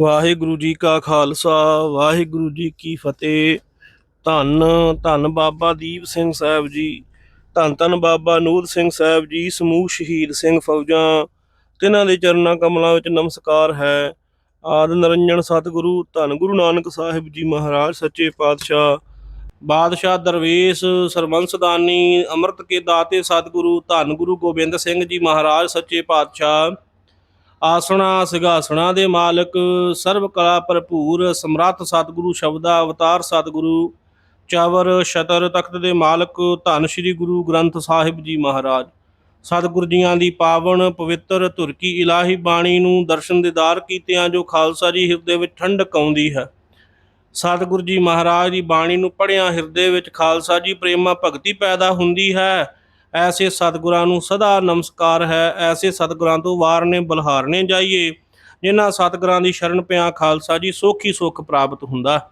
ਵਾਹਿਗੁਰੂ ਜੀ ਕਾ ਖਾਲਸਾ, ਵਾਹਿਗੁਰੂ ਜੀ ਕੀ ਫਤਿਹ। ਧੰਨ ਧੰਨ ਬਾਬਾ ਦੀਪ ਸਿੰਘ ਸਾਹਿਬ ਜੀ, ਧੰਨ ਧੰਨ ਬਾਬਾ ਨੂਰ ਸਿੰਘ ਸਾਹਿਬ ਜੀ, ਸਮੂਹ ਸ਼ਹੀਦ ਸਿੰਘ ਫੌਜਾਂ, ਤਿਨਾਂ ਦੇ ਚਰਨਾਂ ਕਮਲਾਂ ਵਿੱਚ ਨਮਸਕਾਰ ਹੈ। ਆਦ ਨਰੰਜਨ ਸਤਿਗੁਰੂ, ਧੰਨ ਗੁਰੂ ਨਾਨਕ ਸਾਹਿਬ ਜੀ ਮਹਾਰਾਜ, ਸੱਚੇ ਪਾਤਸ਼ਾਹ। ਬਾਦਸ਼ਾਹ ਦਰਵੇਸ਼ ਸਰਬੰਸਦਾਨੀ ਅੰਮ੍ਰਿਤ ਕੇ ਦਾਤੇ ਸਤਿਗੁਰੂ, ਧੰਨ ਗੁਰੂ ਗੋਬਿੰਦ ਸਿੰਘ ਜੀ ਮਹਾਰਾਜ, ਸੱਚੇ ਪਾਤਸ਼ਾਹ। ਆਸਣਾ ਸਿਘਾਸਣਾ ਦੇ ਮਾਲਕ, ਸਰਬ ਕਲਾ ਭਰਪੂਰ, ਸਮਰੱਥ ਸਤਿਗੁਰੂ, ਸ਼ਬਦਾ ਅਵਤਾਰ ਸਤਿਗੁਰੂ, ਚਾਵਰ ਸ਼ਤਰ ਤਖਤ ਦੇ ਮਾਲਕ, ਧੰਨ ਸ੍ਰੀ ਗੁਰੂ ਗ੍ਰੰਥ ਸਾਹਿਬ ਜੀ ਮਹਾਰਾਜ। ਸਤਿਗੁਰ ਜੀਆਂ ਦੀ ਪਾਵਨ ਪਵਿੱਤਰ ਤੁਰਕੀ ਇਲਾਹੀ ਬਾਣੀ ਨੂੰ ਦਰਸ਼ਨ ਦਿਦਾਰ ਕੀਤਿਆਂ ਜੋ ਖਾਲਸਾ ਜੀ ਹਿਰਦੇ ਵਿੱਚ ਠੰਡਕ ਆਉਂਦੀ ਹੈ। ਸਤਿਗੁਰ ਜੀ ਮਹਾਰਾਜ ਦੀ ਬਾਣੀ ਨੂੰ ਪੜ੍ਹਿਆਂ ਹਿਰਦੇ ਵਿੱਚ ਖਾਲਸਾ ਜੀ ਪ੍ਰੇਮਾ ਭਗਤੀ ਪੈਦਾ ਹੁੰਦੀ ਹੈ। ਐਸੇ ਸਤਿਗੁਰਾਂ ਨੂੰ ਸਦਾ ਨਮਸਕਾਰ ਹੈ, ਐਸੇ ਸਤਿਗੁਰਾਂ ਤੋਂ ਵਾਰਨੇ ਬਲਹਾਰਨੇ ਜਾਈਏ। ਜਿਨ੍ਹਾਂ ਸਤਿਗੁਰਾਂ ਦੀ ਸ਼ਰਨ ਪਿਆ ਖਾਲਸਾ ਜੀ, ਸੋਖੀ ਸੁਖ ਪ੍ਰਾਪਤ ਹੁੰਦਾ।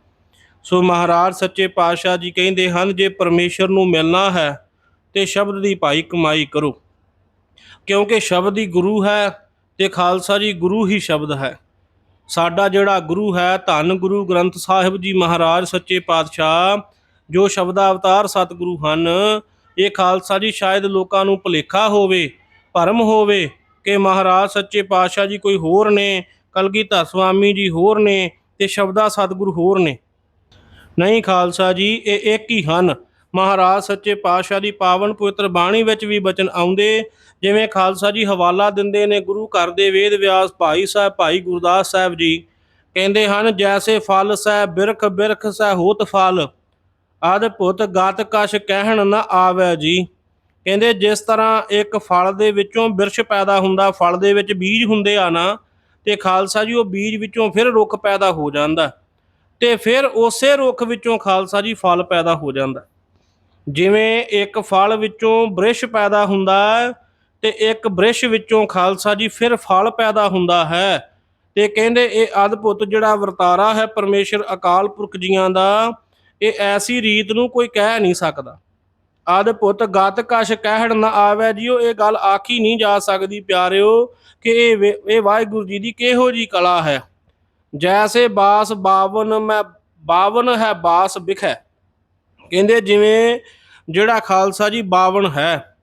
ਸੋ ਮਹਾਰਾਜ ਸੱਚੇ ਪਾਤਸ਼ਾਹ ਜੀ ਕਹਿੰਦੇ ਹਨ, ਜੇ ਪਰਮੇਸ਼ਰ ਨੂੰ ਮਿਲਣਾ ਹੈ, ਤੇ ਸ਼ਬਦ ਦੀ ਭਾਈ ਕਮਾਈ ਕਰੋ। ਕਿਉਂਕਿ ਸ਼ਬਦ ਹੀ ਗੁਰੂ ਹੈ, ਤੇ ਖਾਲਸਾ ਜੀ ਗੁਰੂ ਹੀ ਸ਼ਬਦ ਹੈ। ਸਾਡਾ ਜਿਹੜਾ ਗੁਰੂ ਹੈ, ਧੰਨ ਗੁਰੂ ਗ੍ਰੰਥ ਸਾਹਿਬ ਜੀ ਮਹਾਰਾਜ, ਸੱਚੇ ਪਾਤਸ਼ਾਹ, ਜੋ ਸ਼ਬਦਾ ਅਵਤਾਰ ਸਤਿਗੁਰੂ ਹਨ ਇਹ ਖਾਲਸਾ ਜੀ ਸ਼ਾਇਦ ਲੋਕਾਂ ਨੂੰ ਭੁਲੇਖਾ ਹੋਵੇ, ਭਰਮ ਹੋਵੇ ਕਿ ਮਹਾਰਾਜ ਸੱਚੇ ਪਾਤਸ਼ਾਹ ਜੀ ਕੋਈ ਹੋਰ ਨੇ, ਕਲਗੀਧਰ ਸੁਆਮੀ ਜੀ ਹੋਰ ਨੇ ਤੇ ਸ਼ਬਦਾ ਸਤਿਗੁਰੂ ਹੋਰ ਨੇ। ਨਹੀਂ ਖਾਲਸਾ ਜੀ, ਇਹ ਇੱਕ ਹੀ ਹਨ। ਮਹਾਰਾਜ ਸੱਚੇ ਪਾਤਸ਼ਾਹ ਦੀ ਪਾਵਨ ਪਵਿੱਤਰ ਬਾਣੀ ਵਿੱਚ ਵੀ ਬਚਨ ਆਉਂਦੇ। ਜਿਵੇਂ ਖਾਲਸਾ ਜੀ ਹਵਾਲਾ ਦਿੰਦੇ ਨੇ ਗੁਰੂ ਘਰ ਦੇ ਵੇਦ ਵਿਆਸ ਭਾਈ ਸਾਹਿਬ, ਭਾਈ ਗੁਰਦਾਸ ਸਾਹਿਬ ਜੀ। ਕਹਿੰਦੇ ਹਨ, ਜੈਸੇ ਫਲ ਸਹਿ ਬਿਰਖ ਬਿਰਖ ਸਹਿ ਹੋਤ ਫਲ। ਆਦ ਪੁੱਤ ਗਤ ਕਛ ਕਹਿਣ ਨਾ ਆਵੇ ਜੀ। ਕਹਿੰਦੇ, ਜਿਸ ਤਰ੍ਹਾਂ ਇੱਕ ਫਲ ਦੇ ਵਿੱਚੋਂ ਬਿਰਛ ਪੈਦਾ ਹੁੰਦਾ, ਫਲ ਦੇ ਵਿੱਚ ਬੀਜ ਹੁੰਦੇ ਆ ਨਾ, ਤੇ ਖਾਲਸਾ ਜੀ, ਉਹ ਬੀਜ ਵਿੱਚੋਂ ਫਿਰ ਰੁੱਖ ਪੈਦਾ ਹੋ ਜਾਂਦਾ। ਤੇ ਫਿਰ ਉਸੇ ਰੁੱਖ ਵਿੱਚੋਂ ਖਾਲਸਾ ਜੀ, ਫਲ ਪੈਦਾ ਹੋ ਜਾਂਦਾ। ਜਿਵੇਂ ਇੱਕ ਫਲ ਵਿੱਚੋਂ ਬ੍ਰਿਸ਼ ਪੈਦਾ ਹੁੰਦਾ, ਤੇ ਇੱਕ ਬ੍ਰਿਸ਼ ਵਿੱਚੋਂ ਖਾਲਸਾ ਜੀ, ਫਿਰ ਫਲ ਪੈਦਾ ਹੁੰਦਾ ਹੈ। ਤੇ ਕਹਿੰਦੇ, ਇਹ ਅਦਭੁਤ ਜਿਹੜਾ ਵਰਤਾਰਾ ਹੈ, ਪਰਮੇਸ਼ਰ ਅਕਾਲ ਪੁਰਖ ਜੀਆਂ ਦਾ ਇਹ ਐਸੀ ਰੀਤ ਨੂੰ ਕੋਈ ਕਹਿ ਨਹੀਂ ਸਕਦਾ। ਅਦਭੁਤ ਗਤ ਕਸ਼ ਕਹਿਣ ਨਾ ਆਵੇ ਜੀਓ, ਇਹ ਗੱਲ ਆਖੀ ਨਹੀਂ ਜਾ ਸਕਦੀ ਪਿਆਰਿਓ ਕਿ ਇਹ ਵੇ- ਇਹ ਵਾਹਿਗੁਰੂ ਜੀ ਦੀ ਕਿਹੋ ਜੀ ਕਲਾ ਹੈ। ਜੈਸੇ ਬਾਸ ਬਾਵਨ ਮੈਂ, ਬਾਵਨ ਹੈ ਬਾਸ ਬਿਖੈ। ਕਹਿੰਦੇ ਜਿਵੇਂ ਜਿਹੜਾ ਖਾਲਸਾ ਜੀ ਬਾਵਨ ਹੈ,